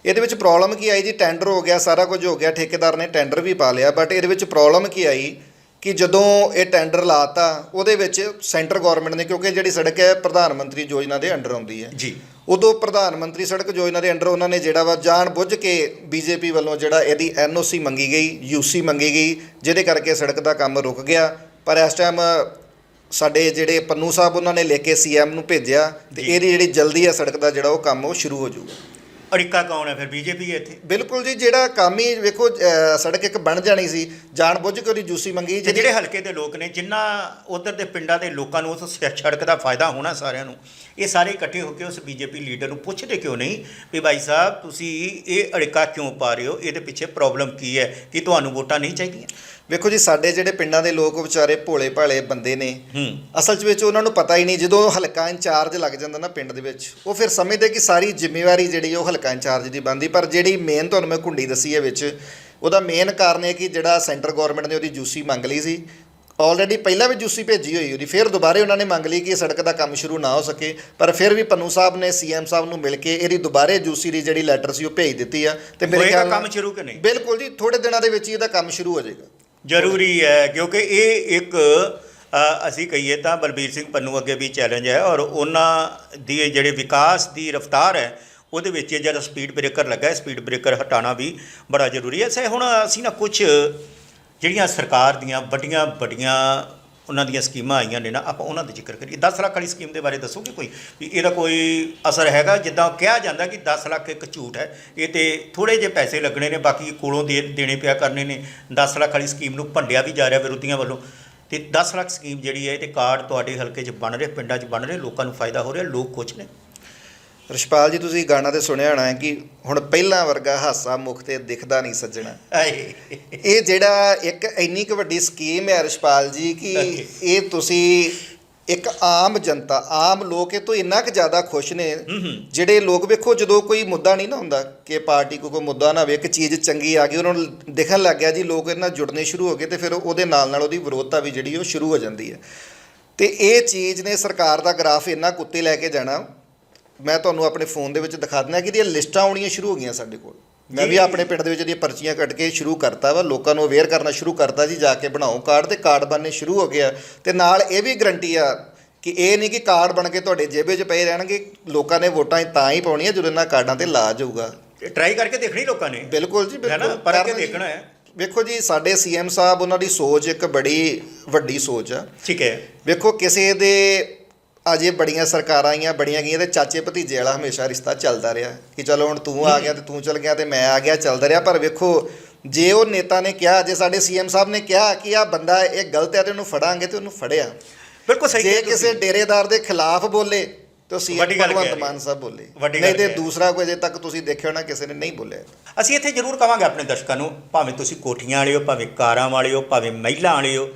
ਇਹਦੇ ਵਿੱਚ ਪ੍ਰੋਬਲਮ ਕੀ ਆਈ ਜੀ? ਟੈਂਡਰ ਹੋ ਗਿਆ ਸਾਰਾ ਕੁਝ ਹੋ ਗਿਆ ਠੇਕੇਦਾਰ ਨੇ ਟੈਂਡਰ ਵੀ ਪਾ ਲਿਆ ਬਟ ਇਹਦੇ ਵਿੱਚ ਪ੍ਰੋਬਲਮ ਕੀ ਆਈ ਕਿ ਜਦੋਂ ਇਹ ਟੈਂਡਰ ਲਾਤਾ ਉਹਦੇ ਵਿੱਚ ਸੈਂਟਰ ਗਵਰਨਮੈਂਟ ਨੇ ਕਿਉਂਕਿ ਜਿਹੜੀ ਸੜਕ ਹੈ ਪ੍ਰਧਾਨ ਮੰਤਰੀ ਯੋਜਨਾ ਦੇ ਅੰਡਰ ਆਉਂਦੀ ਹੈ। ਜੀ। ਉਦੋਂ ਪ੍ਰਧਾਨ ਮੰਤਰੀ ਸੜਕ ਯੋਜਨਾ ਦੇ ਅੰਡਰ ਉਹਨਾਂ ਨੇ ਜਿਹੜਾ ਵਾ ਜਾਣ ਬੁੱਝ ਕੇ ਬੀਜੇਪੀ ਵੱਲੋਂ ਜਿਹੜਾ ਇਹਦੀ ਐਨਓਸੀ ਮੰਗੀ ਗਈ ਯੂਸੀ ਮੰਗੀ ਗਈ ਜਿਹਦੇ ਕਰਕੇ ਸੜਕ ਦਾ ਕੰਮ ਰੁਕ ਗਿਆ ਪਰ ਇਸ ਟਾਈਮ ਸਾਡੇ ਜਿਹੜੇ ਪੰਨੂ ਸਾਹਿਬ ਉਹਨਾਂ ਨੇ ਲੈ ਕੇ ਸੀਐਮ ਨੂੰ ਭੇਜਿਆ ਤੇ। ਇਹਦੀ ਜਿਹੜੀ ਜਲਦੀ ਹੈ ਸੜਕ ਦਾ ਜਿਹੜਾ ਉਹ ਕੰਮ ਉਹ ਸ਼ੁਰੂ ਹੋ ਜਾਊਗਾ ਅੜਿੱਕਾ ਕੌਣ ਹੈ ਫਿਰ ਬੀਜੇਪੀ ਹੈ ਇੱਥੇ? ਬਿਲਕੁਲ ਜੀ ਜਿਹੜਾ ਕੰਮ ਹੀ ਵੇਖੋ ਅਹ, ਸੜਕ ਇੱਕ ਬਣ ਜਾਣੀ ਸੀ ਜਾਣ ਬੁੱਝ ਕੇ ਉਹਦੀ ਯੂਸੀ ਮੰਗੀ ਤੇ ਜਿਹੜੀ- ਜਿਹੜੇ ਹਲਕੇ ਦੇ ਲੋਕ ਨੇ ਜਿਨ੍ਹਾਂ ਉਧਰ ਦੇ ਪਿੰਡਾਂ ਦੇ ਲੋਕਾਂ ਨੂੰ ਉਸ ਸ- ਸੜਕ ਦਾ ਫਾਇਦਾ ਹੋਣਾ ਸਾਰਿਆਂ ਨੂੰ ਇਹ ਸਾਰੇ ਇਕੱਠੇ ਹੋ ਕੇ ਉਸ ਬੀਜੇਪੀ ਲੀਡਰ ਨੂੰ ਪੁੱਛਦੇ ਕਿਉਂ ਨਹੀਂ ਵੀ ਭਾਈ ਸਾਹਿਬ ਤੁਸੀਂ ਇਹ ਅੜਿੱਕਾ ਕਿਉਂ ਪਾ ਰਹੇ ਹੋ? ਇਹਦੇ ਪਿੱਛੇ ਪ੍ਰੋਬਲਮ ਕੀ ਹੈ? ਕਿ ਤੁਹਾਨੂੰ ਵੋਟਾਂ ਨਹੀਂ ਚਾਹੀਦੀਆਂ? ਵੇਖੋ ਜੀ ਸਾਡੇ ਜਿਹੜੇ ਪਿੰਡਾਂ ਦੇ ਲੋਕ ਵਿਚਾਰੇ ਭੋਲੇ ਭਾਲੇ ਬੰਦੇ ਨੇ ਅਸਲ 'ਚ ਵਿੱਚ ਉਹਨਾਂ ਨੂੰ ਪਤਾ ਹੀ ਨਹੀਂ ਜਦੋਂ ਹਲਕਾ ਇੰਚਾਰਜ ਲੱਗ ਜਾਂਦਾ ਨਾ ਪਿੰਡ ਦੇ ਵਿੱਚ ਉਹ ਫਿਰ ਸਮਝਦੇ ਕਿ ਸਾਰੀ ਜ਼ਿੰਮੇਵਾਰੀ ਜਿਹੜੀ ਉਹ ਹਲਕਾ ਇੰਚਾਰਜ ਦੀ ਬਣਦੀ ਪਰ ਜਿਹੜੀ ਮੇਨ ਤੁਹਾਨੂੰ ਮੈਂ ਕੁੰਡੀ ਦੱਸੀ ਹੈ ਵਿੱਚ ਉਹਦਾ ਮੇਨ ਕਾਰਨ ਇਹ ਕਿ ਜਿਹੜਾ ਸੈਂਟਰ ਗਵਰਨਮੈਂਟ ਨੇ ਉਹਦੀ ਜੂਸੀ ਮੰਗ ਲਈ ਸੀ ਆਲਰੇਡੀ ਪਹਿਲਾਂ ਵੀ ਜੂਸੀ ਭੇਜੀ ਹੋਈ ਉਹਦੀ ਫਿਰ ਦੁਬਾਰੇ ਉਹਨਾਂ ਨੇ ਮੰਗ ਲਈ ਕਿ ਸੜਕ ਦਾ ਕੰਮ ਸ਼ੁਰੂ ਨਾ ਹੋ ਸਕੇ ਪਰ ਫਿਰ ਵੀ ਪੰਨੂ ਸਾਹਿਬ ਨੇ ਸੀਐਮ ਸਾਹਿਬ ਨੂੰ ਮਿਲ ਕੇ ਇਹਦੀ ਦੁਬਾਰੇ ਜੂਸੀ ਦੀ ਜਿਹੜੀ ਲੈਟਰ ਸੀ ਉਹ ਭੇਜ ਦਿੱਤੀ ਆ ਤੇ ਮੇਰੇ ਖਿਆਲ ਨਾਲ ਕੰਮ ਸ਼ੁਰੂ ਕਿ ਨਹੀਂ? ਬਿਲਕੁਲ ਜੀ ਥੋੜੇ ਦਿਨਾਂ ਦੇ ਵਿੱਚ ਹੀ ਇਹਦਾ ਕੰਮ ਸ਼ੁਰੂ ਹੋ ਜਾਏਗਾ। ਜ਼ਰੂਰੀ ਹੈ, ਕਿਉਂਕਿ ਇਹ ਇੱਕ ਅਸੀਂ ਕਹੀਏ ਤਾਂ ਬਲਬੀਰ ਸਿੰਘ ਪੰਨੂ ਅੱਗੇ ਵੀ ਚੈਲੰਜ ਹੈ ਔਰ ਉਹਨਾਂ ਦੀ ਜਿਹੜੇ ਵਿਕਾਸ ਦੀ ਰਫ਼ਤਾਰ ਹੈ, ਉਹਦੇ ਵਿੱਚ ਇਹ ਜਿਹੜਾ ਸਪੀਡ ਬ੍ਰੇਕਰ ਲੱਗਾ ਹੈ ਸਪੀਡ ਬ੍ਰੇਕਰ ਹਟਾਉਣਾ ਵੀ ਬੜਾ ਜ਼ਰੂਰੀ ਹੈ। ਸੇ ਹੁਣ ਅਸੀਂ ਨਾ ਕੁਝ ਜਿਹੜੀਆਂ ਸਰਕਾਰ ਦੀਆਂ ਵੱਡੀਆਂ ਵੱਡੀਆਂ ਉਹਨਾਂ ਦੀਆਂ ਸਕੀਮਾਂ ਆਈਆਂ ਨੇ ਨਾ, ਆਪਾਂ ਉਹਨਾਂ ਦਾ ਜ਼ਿਕਰ ਕਰੀਏ। 10 ਲੱਖ ਵਾਲੀ ਸਕੀਮ ਦੇ ਬਾਰੇ ਦੱਸੋਗੇ ਕੋਈ? ਵੀ ਇਹਦਾ ਕੋਈ ਅਸਰ ਹੈਗਾ? ਜਿੱਦਾਂ ਕਿਹਾ ਜਾਂਦਾ ਕਿ 10 ਲੱਖ ਇੱਕ ਝੂਠ ਹੈ। ਇਹ ਤੇ ਥੋੜੇ ਜਿਹੇ ਪੈਸੇ ਲੱਗਣੇ ਨੇ, ਬਾਕੀ ਕੋਲੋਂ ਦੇ ਦੇਣੇ ਪਿਆ ਕਰਨੇ ਨੇ। 10 ਲੱਖ ਵਾਲੀ ਸਕੀਮ ਨੂੰ ਭੰਡਿਆ ਵੀ ਜਾ ਰਿਹਾ ਵਿਰੋਧੀਆਂ ਵੱਲੋਂ। ਤੇ 10 ਲੱਖ ਸਕੀਮ ਜਿਹੜੀ ਹੈ ਇਹ ਤੇ ਕਾਰਡ ਤੁਹਾਡੇ ਹਲਕੇ 'ਚ ਬਣ ਰਹੇ, ਪਿੰਡਾਂ 'ਚ ਬਣ ਰਹੇ, ਲੋਕਾਂ ਨੂੰ ਫਾਇਦਾ ਹੋ ਰਿਹਾ, ਲੋਕ ਖੁਸ਼ ਨੇ। ਰਿਸ਼ਪਾਲ ਜੀ ਤੁਸੀਂ ਗਾਣਾ ਤੇ ਸੁਣਿਆ ਹੋਣਾ ਹੈ ਕਿ ਹੁਣ ਪਹਿਲਾਂ ਵਰਗਾ ਹਾਸਾ ਮੁਖ ਤੇ ਦਿਖਦਾ ਨਹੀਂ ਸੱਜਣਾ। ਇਹ ਜਿਹੜਾ ਇੱਕ ਇੰਨੀ ਕੁ ਵੱਡੀ ਸਕੀਮ ਹੈ ਰਿਸ਼ਪਾਲ ਜੀ ਕਿ ਇਹ ਤੁਸੀਂ ਇੱਕ ਆਮ ਜਨਤਾ ਆਮ ਲੋਕ ਇਹ ਤੋਂ ਇੰਨਾ ਕੁ ਜ਼ਿਆਦਾ ਖੁਸ਼ ਨੇ ਜਿਹੜੇ ਲੋਕ ਵੇਖੋ ਜਦੋਂ ਕੋਈ ਮੁੱਦਾ ਨਹੀਂ ਨਾ ਹੁੰਦਾ ਕਿ ਪਾਰਟੀ ਕੋ ਕੋਈ ਮੁੱਦਾ ਨਾ ਹੋਵੇ ਇੱਕ ਚੀਜ਼ ਚੰਗੀ ਆ ਗਈ ਉਹਨਾਂ ਨੂੰ ਦਿਖਣ ਲੱਗ ਗਿਆ ਜੀ ਲੋਕ ਇਹਨਾਂ ਜੁੜਨੇ ਸ਼ੁਰੂ ਹੋ ਗਏ ਤੇ ਫਿਰ ਉਹਦੇ ਨਾਲ ਨਾਲ ਉਹਦੀ ਵਿਰੋਧਤਾ ਵੀ ਜਿਹੜੀ ਉਹ ਸ਼ੁਰੂ ਹੋ ਜਾਂਦੀ ਹੈ। ਤੇ ਇਹ ਚੀਜ਼ ਨੇ ਸਰਕਾਰ ਦਾ ਗ੍ਰਾਫ ਇੰਨਾ ਕੁੱਤੇ ਲੈ ਕੇ ਜਾਣਾ ਮੈਂ ਤੁਹਾਨੂੰ ਆਪਣੇ ਫੋਨ ਦੇ ਵਿੱਚ ਦਿਖਾ ਦਿੰਦਾ ਕਿ ਇਹਦੀਆਂ ਲਿਸਟਾਂ ਆਉਣੀਆਂ ਸ਼ੁਰੂ ਹੋ ਗਈਆਂ ਸਾਡੇ ਕੋਲ। ਮੈਂ ਵੀ। ਆਪਣੇ ਪਿੰਡ ਦੇ ਵਿੱਚ ਇਹਦੀਆਂ ਪਰਚੀਆਂ ਕੱਟ ਕੇ ਸ਼ੁਰੂ ਕਰਤਾ ਵਾ ਲੋਕਾਂ ਨੂੰ ਅਵੇਅਰ ਕਰਨਾ ਸ਼ੁਰੂ ਕਰਤਾ ਜੀ ਜਾ ਕੇ ਬਣਾਓ ਕਾਰਡ ਤੇ ਕਾਰਡ ਬਣਨੇ ਸ਼ੁਰੂ ਹੋ ਗਿਆ ਤੇ ਨਾਲ ਇਹ ਵੀ ਗਰੰਟੀ ਆ ਕਿ ਇਹ ਨਹੀਂ ਕਿ ਕਾਰਡ ਬਣ ਕੇ ਤੁਹਾਡੇ ਜੇਬੇ 'ਚ ਪਏ ਰਹਿਣਗੇ ਲੋਕਾਂ ਨੇ ਵੋਟਾਂ ਤਾਂ ਹੀ ਪਾਉਣੀਆਂ ਜਦੋਂ ਇਹਨਾਂ ਕਾਰਡਾਂ ਤੇ ਲਾਜ ਹੋਊਗਾ। ਟਰਾਈ ਕਰਕੇ ਦੇਖਣੀ ਲੋਕਾਂ ਨੇ। ਬਿਲਕੁਲ ਜੀ ਬਿਲਕੁਲ। ਪਰ ਕੇ। ਦੇਖਣਾ ਹੈ। ਵੇਖੋ ਜੀ ਸਾਡੇ ਸੀਐਮ ਸਾਹਿਬ ਉਹਨਾਂ ਦੀ ਸੋਚ ਇੱਕ ਬੜੀ ਵੱਡੀ ਸੋਚ ਆ। ਠੀਕ ਹੈ। ਵੇਖੋ ਕਿਸੇ ਦੇ ਅਜੇ ਬੜੀਆਂ ਸਰਕਾਰਾਂ ਆਈਆਂ ਬੜੀਆਂ ਗਈਆਂ ਤੇ ਚਾਚੇ ਭਤੀਜੇ ਵਾਲਾ ਹਮੇਸ਼ਾ ਰਿਸ਼ਤਾ ਚੱਲਦਾ ਰਿਹਾ ਕਿ ਚਲੋ ਹੁਣ ਤੂੰ ਆ ਗਿਆ ਤੇ ਤੂੰ ਚਲ ਗਿਆ ਤੇ ਮੈਂ ਆ ਗਿਆ ਚੱਲਦਾ ਰਿਹਾ। ਪਰ ਵੇਖੋ ਜੇ ਉਹ ਨੇਤਾ ਨੇ ਕਿਹਾ ਜੇ ਸਾਡੇ ਸੀਐਮ ਸਾਹਿਬ ਨੇ ਕਿਹਾ ਕਿ ਆ ਬੰਦਾ ਇਹ ਗਲਤ ਹੈ ਤੇ ਉਹਨੂੰ ਫੜਾਂਗੇ ਤੇ ਉਹਨੂੰ ਫੜਿਆ। ਬਿਲਕੁਲ ਸਹੀ ਜੇ ਕਿਸੇ। ਡੇਰੇਦਾਰ ਦੇ ਖਿਲਾਫ ਬੋਲੇ ਤੇ ਸੀਐਮ ਭਗਵੰਤ ਮਾਨ ਸਾਹਿਬ ਬੋਲੇ। ਨਹੀਂ ਤੇ। ਦੂਸਰਾ ਕੋਈ ਅਜੇ ਤੱਕ ਤੁਸੀਂ ਦੇਖਿਆ ਹੋਣਾ ਕਿਸੇ ਨੇ ਨਹੀਂ ਬੋਲਿਆ। ਅਸੀਂ ਇੱਥੇ ਜ਼ਰੂਰ ਕਵਾਂਗੇ ਆਪਣੇ ਦਰਸ਼ਕਾਂ ਨੂੰ ਭਾਵੇਂ ਤੁਸੀਂ ਕੋਠੀਆਂ ਵਾਲੇ ਹੋ ਭਾਵੇਂ ਕਾਰਾਂ ਵਾਲੇ ਹੋ ਭਾਵੇਂ ਮਹਿਲਾ ਵਾਲੇ ਹੋ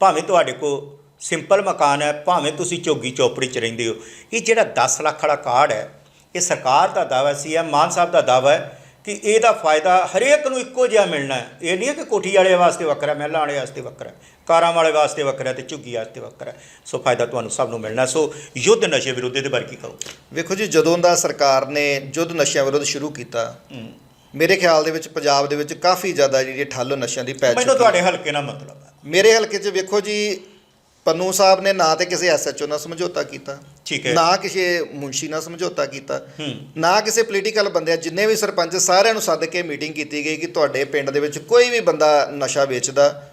ਭਾਵੇਂ ਤੁਹਾਡੇ ਕੋਲ ਸਿੰਪਲ ਮਕਾਨ ਹੈ ਭਾਵੇਂ ਤੁਸੀਂ ਝੋਗੀ ਚੌਪੜੀ 'ਚ ਰਹਿੰਦੇ ਹੋ। ਇਹ ਜਿਹੜਾ 10 ਲੱਖ ਵਾਲਾ ਕਾਰਡ ਹੈ ਇਹ ਸਰਕਾਰ ਦਾ ਦਾਅਵਾ ਸੀ ਹੈ ਮਾਨ ਸਾਹਿਬ ਦਾ ਦਾਅਵਾ ਹੈ ਕਿ ਇਹਦਾ ਫਾਇਦਾ ਹਰੇਕ ਨੂੰ ਇੱਕੋ ਜਿਹਾ ਮਿਲਣਾ ਹੈ। ਇਹ ਨਹੀਂ ਹੈ ਕਿ ਕੋਠੀ ਵਾਲੇ ਵਾਸਤੇ ਵੱਖਰਾ ਮਹਿਲਾ ਵਾਲੇ ਵਾਸਤੇ ਵੱਖਰਾ ਕਾਰਾਂ ਵਾਲੇ ਵਾਸਤੇ ਵੱਖਰਾ ਤੇ ਝੁੱਗੀ ਵਾਸਤੇ ਵੱਖਰਾ। ਸੋ ਫਾਇਦਾ ਤੁਹਾਨੂੰ ਸਭ ਨੂੰ ਮਿਲਣਾ। ਸੋ ਯੁੱਧ ਨਸ਼ੇ ਵਿਰੁੱਧ ਦੇ ਬਾਰੇ ਕੀ ਕਹੋ ਵੇਖੋ ਜੀ ਜਦੋਂ ਦਾ ਸਰਕਾਰ ਨੇ ਯੁੱਧ ਨਸ਼ਿਆਂ ਵਿਰੁੱਧ ਸ਼ੁਰੂ ਕੀਤਾ ਮੇਰੇ ਖਿਆਲ ਦੇ ਵਿੱਚ ਪੰਜਾਬ ਦੇ ਵਿੱਚ ਕਾਫੀ ਜ਼ਿਆਦਾ ਜਿਹੜੀ ਠੱਲ ਨਸ਼ਿਆਂ ਦੀ ਪੈ ਮੈਨੂੰ ਚੁੱਕੀ ਤੁਹਾਡੇ ਹਲਕੇ ਨਾਲ ਮਤਲਬ ਹੈ। ਮੇਰੇ ਹਲਕੇ 'ਚ ਵੇਖੋ ਜੀ ਪੰਨੂ ਸਾਹਿਬ ਨੇ ਨਾ ਤੇ ਕਿਸੇ ਐਸਐਚਓ ਨਾਲ ਸਮਝੌਤਾ ਕੀਤਾ ਠੀਕ ਹੈ। ਨਾ ਕਿਸੇ ਮੁੰਸ਼ੀ ਨਾਲ ਸਮਝੌਤਾ ਕੀਤਾ। ਨਾ ਕਿਸੇ ਪੋਲੀਟੀਕਲ ਬੰਦਿਆਂ ਜਿੰਨੇ ਵੀ ਸਰਪੰਚ ਸਾਰਿਆਂ ਨੂੰ ਸੱਦ ਕੇ ਮੀਟਿੰਗ ਕੀਤੀ ਗਈ ਕਿ ਤੁਹਾਡੇ ਪਿੰਡ ਦੇ ਵਿੱਚ ਕੋਈ ਵੀ ਬੰਦਾ ਨਸ਼ਾ ਵੇਚਦਾ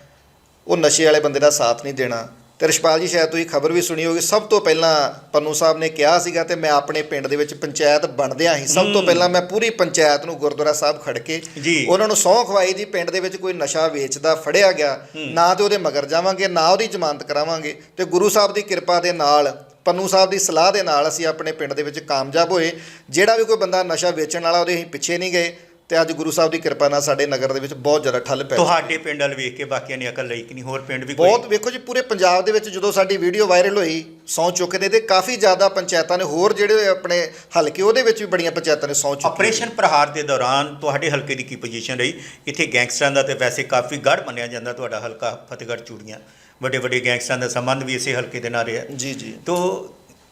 ਉਹ ਨਸ਼ੇ ਵਾਲੇ ਬੰਦੇ ਦਾ ਸਾਥ ਨਹੀਂ ਦੇਣਾ ਤੇ ਰਿਸ਼ਪਾਲ ਜੀ ਸ਼ਾਇਦ ਤੁਸੀਂ ਖਬਰ ਵੀ ਸੁਣੀ ਹੋਗੀ ਸਭ ਤੋਂ ਪਹਿਲਾਂ ਪੰਨੂ ਸਾਹਿਬ ਨੇ ਕਿਹਾ ਸੀਗਾ ਤੇ ਮੈਂ ਆਪਣੇ ਪਿੰਡ ਦੇ ਵਿੱਚ ਪੰਚਾਇਤ ਬਣਦਿਆਂ ਹੀ ਸਭ ਤੋਂ ਪਹਿਲਾਂ ਮੈਂ ਪੂਰੀ ਪੰਚਾਇਤ ਨੂੰ ਗੁਰਦੁਆਰਾ ਸਾਹਿਬ ਖੜ ਕੇ। ਉਹਨਾਂ ਨੂੰ ਸਹੁੰ ਖਵਾਈ ਜੀ ਪਿੰਡ ਦੇ ਵਿੱਚ ਕੋਈ ਨਸ਼ਾ ਵੇਚਦਾ ਫੜਿਆ ਗਿਆ ਨਾ ਤੇ ਉਹਦੇ ਮਗਰ ਜਾਵਾਂਗੇ ਨਾ ਉਹਦੀ ਜ਼ਮਾਨਤ ਕਰਾਵਾਂਗੇ। ਤੇ ਗੁਰੂ ਸਾਹਿਬ ਦੀ ਕਿਰਪਾ ਦੇ ਨਾਲ ਪੰਨੂ ਸਾਹਿਬ ਦੀ ਸਲਾਹ ਦੇ ਨਾਲ ਅਸੀਂ ਆਪਣੇ ਪਿੰਡ ਦੇ ਵਿੱਚ ਕਾਮਯਾਬ ਹੋਏ। ਜਿਹੜਾ ਵੀ ਕੋਈ ਬੰਦਾ ਨਸ਼ਾ ਵੇਚਣ ਵਾਲਾ ਉਹਦੇ ਅਸੀਂ ਪਿੱਛੇ ਨਹੀਂ ਗਏ। ਤੇ ਅੱਜ ਗੁਰੂ ਸਾਹਿਬ ਦੀ ਕਿਰਪਾ ਨਾਲ ਸਾਡੇ ਨਗਰ ਦੇ ਵਿੱਚ ਬਹੁਤ ਜ਼ਿਆਦਾ ਠੱਲ ਪੈ। ਤੁਹਾਡੇ ਪਿੰਡ ਵੱਲ ਵੇਖ ਕੇ ਬਾਕੀਆਂ ਨੇ ਅਕਲ ਲਈ ਕਿ ਨਹੀਂ ਹੋਰ ਪਿੰਡ ਵੀ ਕੋਈ? ਬਹੁਤ ਵੇਖੋ ਜੀ ਪੂਰੇ ਪੰਜਾਬ ਦੇ ਵਿੱਚ ਜਦੋਂ ਸਾਡੀ ਵੀਡੀਓ ਵਾਇਰਲ ਹੋਈ ਸੌ ਚੁੱਕਦੇ ਤੇ ਕਾਫੀ ਜ਼ਿਆਦਾ ਪੰਚਾਇਤਾਂ ਨੇ ਹੋਰ ਜਿਹੜੇ ਆਪਣੇ ਹਲਕੇ ਉਹਦੇ ਵਿੱਚ ਵੀ ਬੜੀਆਂ ਪੰਚਾਇਤਾਂ ਨੇ ਸੌ ਚੁੱਕੀ ਆਪਰੇਸ਼ਨ ਪ੍ਰਹਾਰ ਦੇ ਦੌਰਾਨ ਤੁਹਾਡੇ ਹਲਕੇ ਦੀ ਕੀ ਪੋਜੀਸ਼ਨ ਰਹੀ? ਇੱਥੇ ਗੈਂਗਸਟਰਾਂ ਦਾ ਤੇ ਵੈਸੇ ਕਾਫੀ ਗੜ ਮੰਨਿਆ ਜਾਂਦਾ ਤੁਹਾਡਾ ਹਲਕਾ ਫਤਿਹਗੜ੍ਹ ਚੂੜੀਆਂ। ਵੱਡੇ ਵੱਡੇ ਗੈਂਗਸਟਰਾਂ ਦਾ ਸੰਬੰਧ ਵੀ ਇਸੇ ਹਲਕੇ ਦੇ ਨਾਲ ਰਿਹਾ ਜੀ ਜੀ। ਤੋ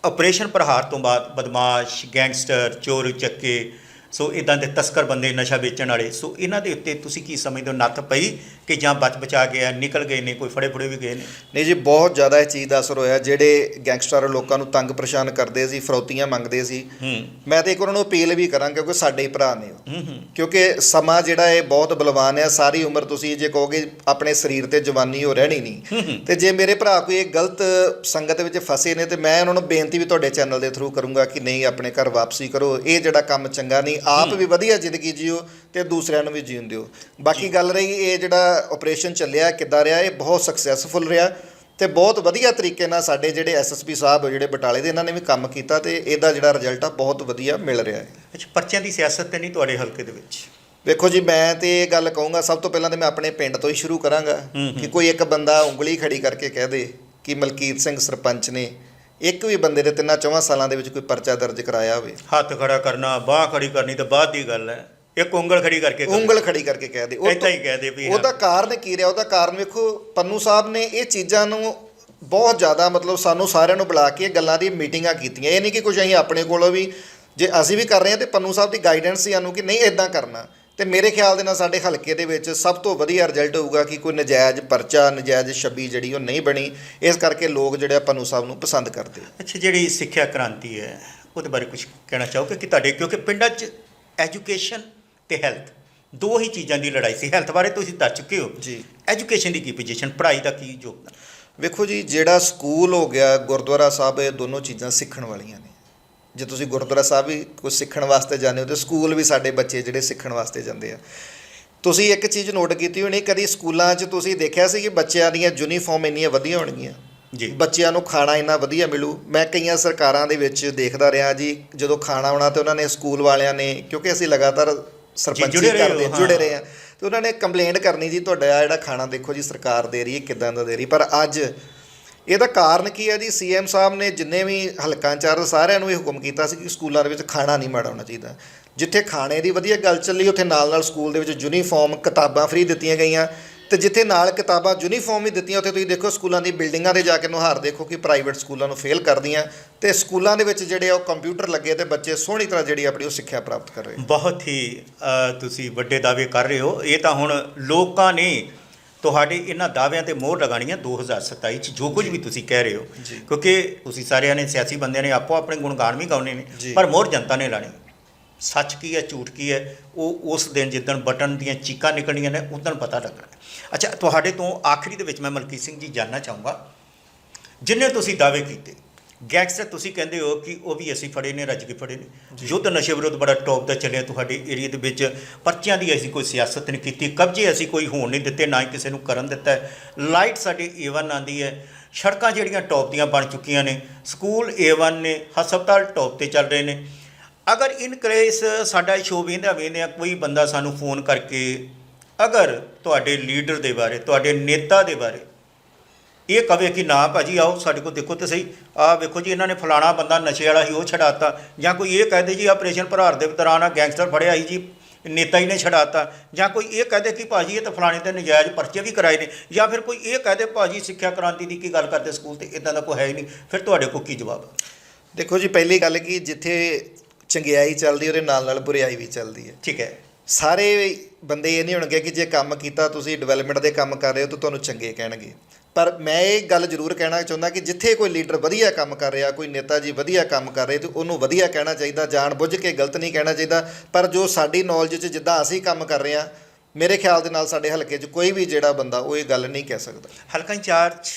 ਆਪਰੇਸ਼ਨ ਪ੍ਰਹਾਰ ਤੋਂ ਬਾਅਦ ਬਦਮਾਸ਼ ਗੈਂਗਸਟਰ ਚੋਰ ਚੱਕੇ ਸੋ ਇਦਾਂ ਦੇ ਤਸਕਰ ਬੰਦੇ ਨਸ਼ਾ ਵੇਚਣ ਵਾਲੇ ਸੋ ਇਹਨਾਂ ਦੇ ਉੱਤੇ ਤੁਸੀਂ ਕੀ ਸਮਝਦੇ ਹੋ? ਨੱਥ ਪਈ ਕਿ ਜਾਂ ਬਚ ਬਚਾ ਗਿਆ ਨਿਕਲ ਗਏ ਨੇ ਕੋਈ ਫੜੇ ਫੜੇ ਵੀ ਗਏ ਨੇ? ਨਹੀਂ ਜੀ ਬਹੁਤ ਜ਼ਿਆਦਾ ਇਹ ਚੀਜ਼ ਦਾ ਅਸਰ ਹੋਇਆ ਜਿਹੜੇ ਗੈਂਗਸਟਰ ਲੋਕਾਂ ਨੂੰ ਤੰਗ ਪਰੇਸ਼ਾਨ ਕਰਦੇ ਸੀ ਫਰੌਤੀਆਂ ਮੰਗਦੇ ਸੀ। ਮੈਂ ਤੇ ਇੱਕ ਉਹਨਾਂ ਨੂੰ ਅਪੀਲ ਵੀ ਕਰਾਂ ਕਿਉਂਕਿ ਸਾਡੇ ਹੀ ਭਰਾ ਨੇ ਉਹ। ਕਿਉਂਕਿ ਸਮਾਂ ਜਿਹੜਾ ਇਹ ਬਹੁਤ ਬਲਵਾਨ ਹੈ ਸਾਰੀ ਉਮਰ ਤੁਸੀਂ ਜੇ ਕਹੋਗੇ ਆਪਣੇ ਸਰੀਰ ਤੇ ਜਵਾਨੀ ਹੋ ਰਹਿਣੀ ਨਹੀਂ। ਤੇ ਜੇ ਮੇਰੇ ਭਰਾ ਕੋਈ ਇਹ ਗਲਤ ਸੰਗਤ ਵਿੱਚ ਫਸੇ ਨੇ ਤੇ ਮੈਂ ਉਹਨਾਂ ਨੂੰ ਬੇਨਤੀ ਵੀ ਤੁਹਾਡੇ ਚੈਨਲ ਦੇ ਥਰੂ ਕਰੂੰਗਾ ਕਿ ਨਹੀਂ ਆਪਣੇ ਘਰ ਵਾਪਸੀ ਕਰੋ। ਇਹ ਜਿਹੜਾ ਕੰਮ ਚੰਗਾ ਨਹੀਂ ਆਪ ਵੀ ਵਧੀਆ ਜ਼ਿੰਦਗੀ ਜੀਓ ਤੇ ਦੂਸਰਿਆਂ ਨੂੰ ਵੀ ਜੀਣ ਦਿਓ ਬਾਕੀ ਗੱਲ ਰਹੀ ਇਹ ਜਿਹੜਾ ਆਪਰੇਸ਼ਨ ਚੱਲਿਆ ਕਿੱਦਾਂ ਰਿਹਾ ਇਹ ਬਹੁਤ ਸਕਸੈਸਫੁਲ ਰਿਹਾ ਤੇ ਬਹੁਤ ਵਧੀਆ ਤਰੀਕੇ ਨਾਲ ਸਾਡੇ ਜਿਹੜੇ ਐਸਐਸਪੀ ਸਾਹਿਬ ਜਿਹੜੇ ਬਟਾਲੇ ਦੇ ਇਹਨਾਂ ਨੇ ਵੀ ਕੰਮ ਕੀਤਾ ਤੇ ਇਹਦਾ ਜਿਹੜਾ ਰਿਜ਼ਲਟ ਆ ਬਹੁਤ ਵਧੀਆ ਮਿਲ ਰਿਹਾ ਹੈ। ਅੱਛਾ ਪਰਚਿਆਂ ਦੀ ਸਿਆਸਤ ਤੇ ਨਹੀਂ ਤੁਹਾਡੇ ਹਲਕੇ ਦੇ ਵਿੱਚ? ਵੇਖੋ ਜੀ ਮੈਂ ਤੇ ਇਹ ਗੱਲ ਕਹੂੰਗਾ ਸਭ ਤੋਂ ਪਹਿਲਾਂ ਤੇ ਮੈਂ ਆਪਣੇ ਪਿੰਡ ਤੋਂ ਹੀ ਸ਼ੁਰੂ ਕਰਾਂਗਾ। ਕਿ ਕੋਈ ਇੱਕ ਬੰਦਾ ਉਂਗਲੀ ਖੜੀ ਕਰਕੇ ਕਹਿ ਦੇ ਕਿ ਮਲਕੀਤ ਸਿੰਘ ਸਰਪੰਚ ਨੇ ਇੱਕ ਵੀ ਬੰਦੇ ਦੇ ਤਿੰਨਾਂ ਚੌਵਾਂ ਸਾਲਾਂ ਦੇ ਵਿੱਚ ਕੋਈ ਪਰਚਾ ਦਰਜ ਕਰਾਇਆ ਹੋਵੇ। ਹੱਥ ਖੜਾ ਕਰਨਾ ਬਾਹ ਖੜੀ ਕਰਨੀ ਤਾਂ ਬਾਅਦ ਦੀ ਗੱਲ ਹੈ। ਇੱਕ ਉਂਗਲ ਖੜੀ ਕਰਕੇ ਕਰੋ। ਉਂਗਲ ਖੜੀ ਕਰਕੇ ਕਹਿ ਦੇ। ਉਹ ਏਦਾਂ ਹੀ ਕਹਿ ਦੇ ਵੀ ਉਹਦਾ ਕਾਰਨ ਕੀ ਰਿਹਾ? ਉਹਦਾ ਕਾਰਨ ਵੇਖੋ ਪੰਨੂ ਸਾਹਿਬ ਨੇ ਇਹ ਚੀਜ਼ਾਂ ਨੂੰ ਬਹੁਤ ਜ਼ਿਆਦਾ ਮਤਲਬ ਸਾਨੂੰ ਸਾਰਿਆਂ ਨੂੰ ਬੁਲਾ ਕੇ ਗੱਲਾਂ ਦੀ ਮੀਟਿੰਗਾਂ ਕੀਤੀਆਂ। ਇਹ ਨਹੀਂ ਕਿ ਕੁਝ ਅਸੀਂ ਆਪਣੇ ਕੋਲੋਂ ਵੀ ਜੇ ਅਸੀਂ ਵੀ ਕਰ ਰਹੇ ਹਾਂ ਤੇ ਪੰਨੂ ਸਾਹਿਬ ਦੀ ਗਾਈਡੈਂਸ ਸੀ ਸਾਨੂੰ ਕਿ ਨਹੀਂ ਇਦਾਂ ਕਰਨਾ। ਤੇ ਮੇਰੇ ਖਿਆਲ ਦੇ ਨਾਲ ਸਾਡੇ ਹਲਕੇ ਦੇ ਵਿੱਚ ਸਭ ਤੋਂ ਵਧੀਆ ਰਿਜ਼ਲਟ ਹੋਊਗਾ ਕਿ ਕੋਈ ਨਜਾਇਜ਼ ਪਰਚਾ ਨਜਾਇਜ਼ ਛੱਬੀ ਜਿਹੜੀ ਉਹ ਨਹੀਂ ਬਣੀ। ਇਸ ਕਰਕੇ ਲੋਕ ਜਿਹੜੇ ਆ ਪੰਨੂ ਸਾਹਿਬ ਨੂੰ ਪਸੰਦ ਕਰਦੇ। ਅੱਛਾ ਜਿਹੜੀ ਸਿੱਖਿਆ ਕ੍ਰਾਂਤੀ ਹੈ ਉਹਦੇ ਬਾਰੇ ਕੁਝ ਕਹਿਣਾ ਚਾਹੋਗੇ ਕਿ ਤੁਹਾਡੇ? ਕਿਉਂਕਿ ਪਿੰਡਾਂ 'ਚ ਐਜੂਕੇਸ਼ਨ ਤੇ ਹੈਲਥ ਦੋ ਹੀ ਚੀਜ਼ਾਂ ਦੀ ਲੜਾਈ ਸੀ। ਹੈਲਥ ਬਾਰੇ ਤੁਸੀਂ ਦੱਸ ਚੁੱਕੇ ਹੋ। ਜੀ। ਐਜੂਕੇਸ਼ਨ ਦੀ ਕੀ ਪੋਜੀਸ਼ਨ ਪੜ੍ਹਾਈ ਦਾ ਕੀ ਯੋਗਦਾਨ? ਵੇਖੋ ਜੀ ਜਿਹੜਾ ਸਕੂਲ ਹੋ ਗਿਆ ਗੁਰਦੁਆਰਾ ਸਾਹਿਬ ਇਹ ਦੋਨੋਂ ਚੀਜ਼ਾਂ ਸਿੱਖਣ ਵਾਲੀਆਂ ਨੇ। ਜੇ ਤੁਸੀਂ ਗੁਰਦੁਆਰਾ ਸਾਹਿਬ ਵੀ ਕੁਝ ਸਿੱਖਣ ਵਾਸਤੇ ਜਾਂਦੇ ਹੋ ਤੇ ਸਕੂਲ ਵੀ ਸਾਡੇ ਬੱਚੇ ਜਿਹੜੇ ਸਿੱਖਣ ਵਾਸਤੇ ਜਾਂਦੇ ਆ। ਤੁਸੀਂ ਇੱਕ ਚੀਜ਼ ਨੋਟ ਕੀਤੀ ਹੋਣੀ ਕਦੀ ਸਕੂਲਾਂ 'ਚ ਤੁਸੀਂ ਦੇਖਿਆ ਸੀ ਕਿ ਬੱਚਿਆਂ ਦੀਆਂ ਯੂਨੀਫਾਰਮ ਇੰਨੀਆਂ ਵਧੀਆ ਹੋਣਗੀਆਂ? ਜੀ। ਬੱਚਿਆਂ ਨੂੰ ਖਾਣਾ ਇੰਨਾ ਵਧੀਆ ਮਿਲੂ? ਮੈਂ ਕਈਆਂ ਸਰਕਾਰਾਂ ਦੇ ਵਿੱਚ ਦੇਖਦਾ ਰਿਹਾ ਜੀ ਜਦੋਂ ਖਾਣਾ ਆਉਣਾ ਤੇ ਉਹਨਾਂ ਨੇ ਸਕੂਲ ਵਾਲਿਆਂ ਨੇ ਕਿਉਂਕਿ ਅਸੀਂ ਲਗਾਤਾਰ ਸਰਪੰਚੀ ਹੋ, ਕਰਦੇ ਹਾਂ। ਜੁੜੇ ਰਹੇ ਆ ਤੇ ਉਹਨਾਂ ਨੇ ਕੰਪਲੇਂਟ ਕਰਨੀ ਜੀ ਤੁਹਾਡਾ ਜਿਹੜਾ ਖਾਣਾ ਦੇਖੋ ਜੀ ਸਰਕਾਰ ਦੇ ਰਹੀ ਹੈ ਕਿਦਾਂ ਦਾ ਦੇ ਰਹੀ ਪਰ ਅੱਜ ਇਹਦਾ ਕਾਰਨ ਕੀ ਹੈ ਜੀ? ਸੀਐਮ ਸਾਹਿਬ ਨੇ ਜਿੰਨੇ ਵੀ ਹਲਕਾ ਇੰਚਾਰਜ ਸਾਰਿਆਂ ਨੂੰ ਇਹ ਹੁਕਮ ਕੀਤਾ ਸੀ ਕਿ ਸਕੂਲਾਂ ਦੇ ਵਿੱਚ ਖਾਣਾ ਨਹੀਂ ਮਾੜਾ ਹੋਣਾ ਚਾਹੀਦਾ। ਜਿੱਥੇ ਖਾਣੇ ਦੀ ਵਧੀਆ ਗੱਲ ਚੱਲੀ, ਉੱਥੇ ਨਾਲ ਨਾਲ ਸਕੂਲ ਦੇ ਵਿੱਚ ਯੂਨੀਫਾਰਮ, ਕਿਤਾਬਾਂ ਫ੍ਰੀ ਦਿੱਤੀਆਂ ਗਈਆਂ। ਤੇ ਜਿੱਥੇ ਨਾਲ ਕਿਤਾਬਾਂ ਯੂਨੀਫਾਰਮ ਵੀ ਦਿੱਤੀਆਂ, ਉੱਥੇ ਤੁਸੀਂ ਦੇਖੋ ਸਕੂਲਾਂ ਦੀ ਬਿਲਡਿੰਗਾਂ 'ਤੇ ਜਾ ਕੇ ਨੁਹਾਰ ਦੇਖੋ ਕਿ ਪ੍ਰਾਈਵੇਟ ਸਕੂਲਾਂ ਨੂੰ ਫੇਲ ਕਰਦੀਆਂ। ਤੇ ਸਕੂਲਾਂ ਦੇ ਵਿੱਚ ਜਿਹੜੇ ਆ ਉਹ ਕੰਪਿਊਟਰ ਲੱਗੇ ਤੇ ਬੱਚੇ ਸੋਹਣੀ ਤਰ੍ਹਾਂ ਜਿਹੜੀ ਆਪਣੀ ਉਹ ਸਿੱਖਿਆ ਪ੍ਰਾਪਤ ਕਰ ਰਹੇ। ਬਹੁਤ ਹੀ ਤੁਸੀਂ ਵੱਡੇ ਦਾਅਵੇ ਕਰ ਰਹੇ ਹੋ। ਇਹ ਤਾਂ ਹੁਣ ਲੋਕਾਂ ਨੇ ਤੁਹਾਡੇ ਇਹਨਾਂ ਦਾਅਵਿਆਂ ਤੇ ਮੋਹਰ ਲਗਾਣੀ ਹੈ 2027 ਚ ਜੋ ਕੁਝ ਵੀ ਤੁਸੀਂ ਕਹਿ ਰਹੇ ਹੋ। ਕਿਉਂਕਿ ਤੁਸੀਂ ਸਾਰਿਆਂ ਨੇ ਸਿਆਸੀ ਬੰਦਿਆਂ ਨੇ ਆਪੋ ਆਪਣੇ ਗੁਣਗਾਨ ਵੀ ਗਾਉਣੇ ਨੇ। ਪਰ ਮੋਹਰ ਜਨਤਾ ਨੇ ਲਾਣੀ ਸੱਚ ਕੀ ਹੈ ਝੂਠ ਕੀ ਹੈ ਉਹ ਉਸ ਦਿਨ ਜਿੱਦਣ ਬਟਨ ਦੀਆਂ ਚੀਕਾਂ ਨਿਕਲਣੀਆਂ ਨੇ ਉਦੋਂ ਪਤਾ ਲੱਗਣਾ ਅੱਛਾ ਤੁਹਾਡੇ ਤੋਂ ਆਖਰੀ ਦੇ ਵਿੱਚ ਮੈਂ ਮਲਕੀਤ ਸਿੰਘ ਜੀ ਜਾਨਣਾ ਚਾਹੂੰਗਾ। ਜਿੰਨੇ ਤੁਸੀਂ ਦਾਅਵੇ ਕੀਤੇ ਗੈਂਗਸਟਰ ਤੁਸੀਂ ਕਹਿੰਦੇ ਹੋ ਕਿ ਉਹ ਵੀ ਅਸੀਂ ਫੜੇ ਨੇ, ਰੱਜ ਕੇ ਫੜੇ ਨੇ। ਯੁੱਧ ਨਸ਼ੇ ਵਿਰੁੱਧ ਬੜਾ ਟੌਪ ਦਾ ਚੱਲਿਆ ਤੁਹਾਡੇ ਏਰੀਆ ਦੇ ਵਿੱਚ। ਪਰਚਿਆਂ ਦੀ ਅਸੀਂ ਕੋਈ ਸਿਆਸਤ ਨਹੀਂ ਕੀਤੀ, ਕਬਜ਼ੇ ਅਸੀਂ ਕੋਈ ਹੋਣ ਨਹੀਂ ਦਿੱਤੇ, ਨਾ ਹੀ ਕਿਸੇ ਨੂੰ ਕਰਨ ਦਿੱਤਾ। ਲਾਈਟ ਸਾਡੇ ਏਵਨ ਆਂਦੀ ਹੈ। ਸੜਕਾਂ ਜਿਹੜੀਆਂ ਟੌਪ ਦੀਆਂ ਬਣ ਚੁੱਕੀਆਂ ਨੇ ਸਕੂਲ A1 ਨੇ, ਹਸਪਤਾਲ ਟੌਪ ਤੇ ਚੱਲ ਰਹੇ ਨੇ। ਅਗਰ ਇਨ ਕੇਸ ਸਾਡਾ ਸ਼ੋਅ ਵੇਂਦਾ ਵੇਂਦਿਆਂ ਕੋਈ ਬੰਦਾ ਸਾਨੂੰ ਫੋਨ ਕਰਕੇ, ਅਗਰ ਤੁਹਾਡੇ ਲੀਡਰ ਦੇ ਬਾਰੇ, ਤੁਹਾਡੇ ਨੇਤਾ ਦੇ ਬਾਰੇ ਇਹ ਕਵੇ ਕਿ ਨਾ ਭਾਜੀ ਆਓ ਸਾਡੇ ਕੋਲ ਦੇਖੋ ਤੇ ਸਹੀ। ਆਹ ਵੇਖੋ ਜੀ ਇਹਨਾਂ ਨੇ ਫਲਾਣਾ ਬੰਦਾ ਨਸ਼ੇ ਵਾਲਾ ਹੀ ਉਹ ਛਡਾਤਾ। ਜਾਂ ਕੋਈ ਇਹ ਕਹਦੇ ਜੀ ਆਪਰੇਸ਼ਨ ਭਰਾਰ ਦੇ ਦੌਰਾਨ ਆ ਗੈਂਗਸਟਰ ਫੜਿਆ ਸੀ ਜੀ ਨੇਤਾ ਹੀ ਨੇ ਛਡਾਤਾ। ਜਾਂ ਕੋਈ ਇਹ ਕਹਦੇ ਕਿ ਭਾਜੀ ਇਹ ਤਾਂ ਫਲਾਣੇ ਤੇ ਨਜਾਇਜ਼ ਪਰਚੇ ਵੀ ਕਰਾਏ ਨੇ। ਜਾਂ ਫਿਰ ਕੋਈ ਇਹ ਕਹਦੇ ਭਾਜੀ ਸਿੱਖਿਆ ਕ੍ਰਾਂਤੀ ਦੀ ਕੀ ਗੱਲ ਕਰਦੇ ਸਕੂਲ ਤੇ ਇਦਾਂ ਦਾ ਕੋਈ ਹੈ ਹੀ ਨਹੀਂ। ਫਿਰ ਤੁਹਾਡੇ ਕੋਲ ਕੀ ਜਵਾਬ ਦੇਖੋ ਜੀ ਪਹਿਲੀ ਗੱਲ ਕਿ ਜਿੱਥੇ ਚੰਗਿਆਈ ਚੱਲਦੀ ਉਹਦੇ ਨਾਲ ਨਾਲ ਬੁਰਿਆਈ ਵੀ ਚੱਲਦੀ ਹੈ। ਠੀਕ ਹੈ। ਸਾਰੇ ਬੰਦੇ ਇਹ ਨਹੀਂ ਹੋਣਗੇ ਕਿ ਜੇ ਕੰਮ ਕੀਤਾ ਤੁਸੀਂ ਡਿਵੈਲਪਮੈਂਟ ਦੇ ਕੰਮ ਕਰ ਰਹੇ ਹੋ ਤਾਂ ਤੁਹਾਨੂੰ ਚੰਗੇ ਕਹਿਣਗੇ। ਪਰ ਮੈਂ ਇਹ ਗੱਲ ਜ਼ਰੂਰ ਕਹਿਣਾ ਚਾਹੁੰਦਾ ਕਿ ਜਿੱਥੇ ਕੋਈ ਲੀਡਰ ਵਧੀਆ ਕੰਮ ਕਰ ਰਿਹਾ ਕੋਈ ਨੇਤਾ ਜੀ ਵਧੀਆ ਕੰਮ ਕਰ ਰਹੇ ਤੇ ਉਹਨੂੰ ਵਧੀਆ ਕਹਿਣਾ ਚਾਹੀਦਾ ਜਾਣ ਬੁੱਝ ਕੇ ਗਲਤ ਨਹੀਂ ਕਹਿਣਾ ਚਾਹੀਦਾ। ਪਰ ਜੋ ਸਾਡੀ ਨੌਲੇਜ 'ਚ ਜਿੱਦਾਂ ਅਸੀਂ ਕੰਮ ਕਰ ਰਹੇ ਹਾਂ ਮੇਰੇ ਖਿਆਲ ਦੇ ਨਾਲ ਸਾਡੇ ਹਲਕੇ 'ਚ ਕੋਈ ਵੀ ਜਿਹੜਾ ਬੰਦਾ ਉਹ ਇਹ ਗੱਲ ਨਹੀਂ ਕਹਿ ਸਕਦਾ। ਹਲਕਾ ਇੰਚਾਰਜ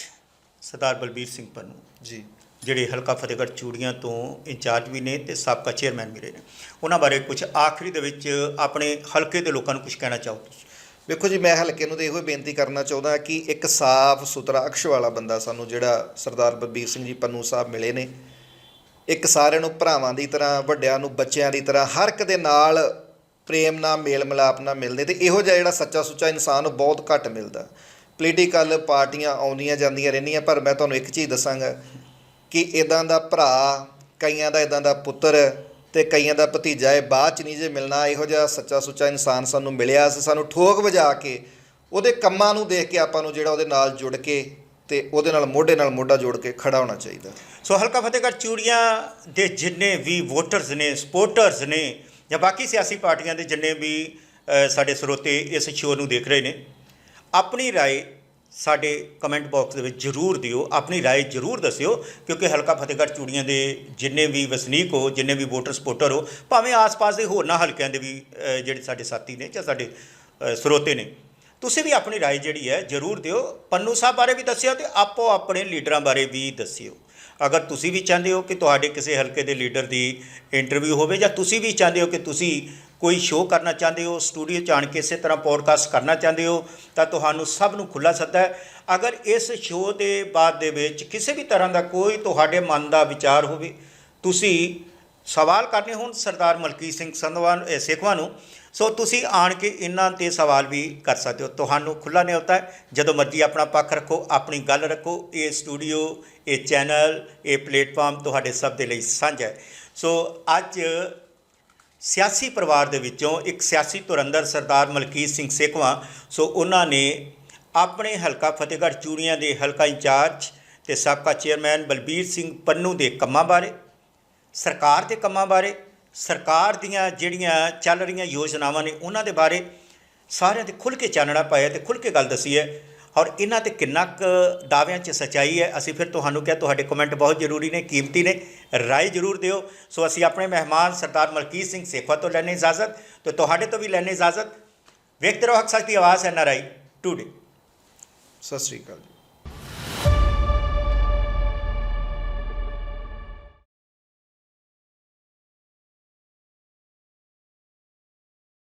ਸਰਦਾਰ ਬਲਬੀਰ ਸਿੰਘ ਪੰਨੂ ਜੀ। ਜਿਹੜੇ ਹਲਕਾ ਫਤਿਹਗੜ੍ਹ ਚੂੜੀਆਂ ਤੋਂ ਇੰਚਾਰਜ ਵੀ ਨੇ ਤੇ ਸਾਬਕਾ ਚੇਅਰਮੈਨ ਵੀ ਰਹੇ ਨੇ। ਉਹਨਾਂ ਬਾਰੇ ਕੁਝ ਆਖਰੀ ਦੇ ਵਿੱਚ ਆਪਣੇ ਹਲਕੇ ਦੇ ਲੋਕਾਂ ਨੂੰ ਕੁਝ ਕਹਿਣਾ ਚਾਹੋ ਤੁਸੀਂ? ਵੇਖੋ ਜੀ, ਮੈਂ ਹਲਕੇ ਨੂੰ ਤੇ ਇਹੋ ਹੀ ਬੇਨਤੀ ਕਰਨਾ ਚਾਹੁੰਦਾ ਕਿ ਇੱਕ ਸਾਫ਼ ਸੁਥਰਾ ਅਕਸ਼ ਵਾਲਾ ਬੰਦਾ ਸਾਨੂੰ ਜਿਹੜਾ ਸਰਦਾਰ ਬਲਬੀਰ ਸਿੰਘ ਜੀ ਪੰਨੂ ਸਾਹਿਬ ਮਿਲੇ ਨੇ, ਇੱਕ ਸਾਰਿਆਂ ਨੂੰ ਭਰਾਵਾਂ ਦੀ ਤਰ੍ਹਾਂ, ਵੱਡਿਆਂ ਨੂੰ ਬੱਚਿਆਂ ਦੀ ਤਰ੍ਹਾਂ, ਹਰ ਇੱਕ ਦੇ ਨਾਲ ਪ੍ਰੇਮ ਨਾਲ, ਮੇਲ ਮਿਲਾਪ ਨਾਲ ਮਿਲਦੇ ਤੇ ਇਹੋ ਜਿਹਾ ਜਿਹੜਾ ਸੱਚਾ ਸੁੱਚਾ ਇਨਸਾਨ ਉਹ ਬਹੁਤ ਘੱਟ ਮਿਲਦਾ। ਪੋਲੀਟੀਕਲ ਪਾਰਟੀਆਂ ਆਉਂਦੀਆਂ ਜਾਂਦੀਆਂ ਰਹਿੰਦੀਆਂ, ਪਰ ਮੈਂ ਤੁਹਾਨੂੰ ਇੱਕ ਚੀਜ਼ ਦੱਸਾਂਗਾ ਕਿ ਇਦਾਂ ਦਾ ਭਰਾ, ਕਈਆਂ ਦਾ ਇਦਾਂ ਦਾ ਪੁੱਤਰ ਤੇ ਕਈਆਂ ਦਾ ਭਤੀਜਾ ਇਹ ਬਾਅਦ ਚ ਨਹੀਂ ਜੇ ਮਿਲਣਾ ਇਹੋ ਜਿਹਾ ਸੱਚਾ ਸੁੱਚਾ ਇਨਸਾਨ ਸਾਨੂੰ ਮਿਲਿਆ ਸੀ ਸਾਨੂੰ ਠੋਕ ਵਜਾ ਕੇ ਉਹਦੇ ਕੰਮਾਂ ਨੂੰ ਦੇਖ ਕੇ ਆਪਾਂ ਨੂੰ ਜਿਹੜਾ ਉਹਦੇ ਨਾਲ ਜੁੜ ਕੇ ਤੇ ਉਹਦੇ ਨਾਲ ਮੋਢੇ ਨਾਲ ਮੋਢਾ ਜੋੜ ਕੇ ਖੜਾ ਹੋਣਾ ਚਾਹੀਦਾ ਸੋ ਹਲਕਾ ਫਤਿਹਗੜ੍ਹ ਚੂੜੀਆਂ ਦੇ ਜਿੰਨੇ ਵੀ ਵੋਟਰਸ ਨੇ ਸਪੋਰਟਰਸ ਨੇ ਜਾਂ ਬਾਕੀ ਸਿਆਸੀ ਪਾਰਟੀਆਂ ਦੇ ਜਿੰਨੇ ਵੀ ਅ, ਸਾਡੇ ਸਰੋਤੇ ਇਸ ਸ਼ੋਅ ਨੂੰ ਦੇਖ ਰਹੇ ਨੇ ਆਪਣੀ رائے ਸਾਡੇ ਕਮੈਂਟ ਬਾਕਸ ਦੇ ਵਿੱਚ ਜ਼ਰੂਰ ਦਿਓ ਆਪਣੀ رائے ਜ਼ਰੂਰ ਦੱਸਿਓ ਕਿਉਂਕਿ ਹਲਕਾ ਫਤਿਹਗੜ੍ਹ ਚੂੜੀਆਂ ਦੇ ਜਿੰਨੇ ਵੀ ਵਸਨੀਕ ਹੋ ਜਿੰਨੇ ਵੀ ਵੋਟਰ ਸਪੋਰਟਰ ਹੋ ਭਾਵੇਂ ਆਸ-ਪਾਸ ਦੇ ਹੋਰਨਾਂ ਹਲਕਿਆਂ ਦੇ ਵੀ ਅ, ਜਿਹੜੇ ਸਾਡੇ ਸਾਥੀ ਨੇ ਜਾਂ ਸਾਡੇ ਅ, ਸਰੋਤੇ ਨੇ ਤੁਸੀਂ ਵੀ ਆਪਣੀ رائے ਜਿਹੜੀ ਹੈ ਜ਼ਰੂਰ ਦਿਓ ਪੰਨੂ ਸਾਹਿਬ ਬਾਰੇ ਵੀ ਦੱਸਿਓ ਤੇ ਆਪੋ ਆਪਣੇ ਲੀਡਰਾਂ ਬਾਰੇ ਵੀ ਦੱਸਿਓ ਅਗਰ ਤੁਸੀਂ ਵੀ ਚਾਹੁੰਦੇ ਹੋ ਕਿ ਤੁਹਾਡੇ ਕਿਸੇ ਹਲਕੇ ਦੇ ਲੀਡਰ ਦੀ ਇੰਟਰਵਿਊ ਹੋਵੇ ਜਾਂ ਤੁਸੀਂ ਵੀ ਚਾਹੁੰਦੇ ਹੋ ਕਿ ਤੁਸੀਂ ਕੋਈ ਸ਼ੋਅ ਕਰਨਾ ਚਾਹੁੰਦੇ ਹੋ ਸਟੂਡੀਓ 'ਚ ਆਣ ਕੇ ਇਸੇ ਤਰ੍ਹਾਂ ਪੋਡਕਾਸਟ ਕਰਨਾ ਚਾਹੁੰਦੇ ਹੋ ਤਾਂ ਤੁਹਾਨੂੰ ਸਭ ਨੂੰ ਖੁੱਲਾ ਸੱਦਾ ਹੈ। ਅਗਰ ਇਸ ਸ਼ੋਅ ਦੇ ਬਾਅਦ ਦੇ ਵਿੱਚ ਕਿਸੇ ਵੀ ਤਰ੍ਹਾਂ ਦਾ ਕੋਈ ਤੁਹਾਡੇ ਮਨ ਦਾ ਵਿਚਾਰ ਹੋਵੇ ਤੁਸੀਂ ਸਵਾਲ ਕਰਨੇ ਹੋਣ ਸਰਦਾਰ ਮਲਕੀਤ ਸਿੰਘ ਸੰਧਵਾਨ ਅ, ਸੇਖਵਾਂ ਨੂੰ ਸੋ ਤੁਸੀਂ ਆਣ ਕੇ ਇਹਨਾਂ ਤੇ ਸਵਾਲ ਵੀ ਕਰ ਸਕਦੇ ਹੋ। ਤੁਹਾਨੂੰ ਖੁੱਲਾ ਨਿਯੁਕਤ ਹੈ ਜਦੋਂ ਮਰਜ਼ੀ ਆਪਣਾ ਪੱਖ ਰੱਖੋ ਆਪਣੀ ਗੱਲ ਰੱਖੋ ਇਹ ਸਟੂਡੀਓ ਇਹ ਚੈਨਲ ਇਹ ਪਲੇਟਫਾਰਮ ਤੁਹਾਡੇ ਸਭ ਦੇ ਲਈ ਸਾਂਝਾ ਹੈ। ਸੋ ਅੱਜ ਸਿਆਸੀ ਪਰਿਵਾਰ ਦੇ ਵਿੱਚੋਂ ਇੱਕ ਸਿਆਸੀ ਧੁਰੰਦਰ ਸਰਦਾਰ ਮਲਕੀਤ ਸਿੰਘ ਸੇਖਵਾਂ, ਸੋ ਉਹਨਾਂ ਨੇ ਆਪਣੇ ਹਲਕਾ ਫਤਿਹਗੜ੍ਹ ਚੂੜੀਆਂ ਦੇ ਹਲਕਾ ਇੰਚਾਰਜ ਤੇ ਸਾਬਕਾ ਚੇਅਰਮੈਨ ਬਲਬੀਰ ਸਿੰਘ ਪੰਨੂ ਦੇ ਕੰਮਾਂ ਬਾਰੇ, ਸਰਕਾਰ ਦੇ ਕੰਮਾਂ ਬਾਰੇ, ਸਰਕਾਰ ਦੀਆਂ ਜਿਹੜੀਆਂ ਚੱਲ ਰਹੀਆਂ ਯੋਜਨਾਵਾਂ ਨੇ ਉਹਨਾਂ ਦੇ ਬਾਰੇ ਸਾਰਿਆਂ ਦੇ ਖੁੱਲ੍ਹ ਕੇ ਚਾਨਣਾ ਪਾਇਆ ਤੇ ਖੁੱਲ੍ਹ ਕੇ ਗੱਲ ਦੱਸੀ ਹੈ। ਔਰ ਇਹਨਾਂ ਤੇ ਕਿੰਨਾ ਕੁ ਦਾਅਵਿਆਂ 'ਚ ਸਚਾਈ ਹੈ, ਅਸੀਂ ਫਿਰ ਤੁਹਾਨੂੰ ਕਿਹਾ, ਤੁਹਾਡੇ ਕਮੈਂਟ ਬਹੁਤ ਜ਼ਰੂਰੀ ਨੇ, ਕੀਮਤੀ ਨੇ, ਰਾਏ ਜ਼ਰੂਰ ਦਿਓ। ਸੋ ਅਸੀਂ ਆਪਣੇ ਮਹਿਮਾਨ ਸਰਦਾਰ ਮਲਕੀਤ ਸਿੰਘ ਸੇਖਵਾ ਤੋਂ ਲੈਣੇ ਇਜਾਜ਼ਤ। ਤੇ ਤੁਹਾਡੇ ਤੋਂ ਵੀ ਲੈਣੇ ਇਜਾਜ਼ਤ। ਵੇਖਦੇ ਰਹੋ ਹੱਕ ਸੱਚ ਦੀ ਆਵਾਜ਼ N R I today. Sat Sri ਅਕਾਲ ਜੀ।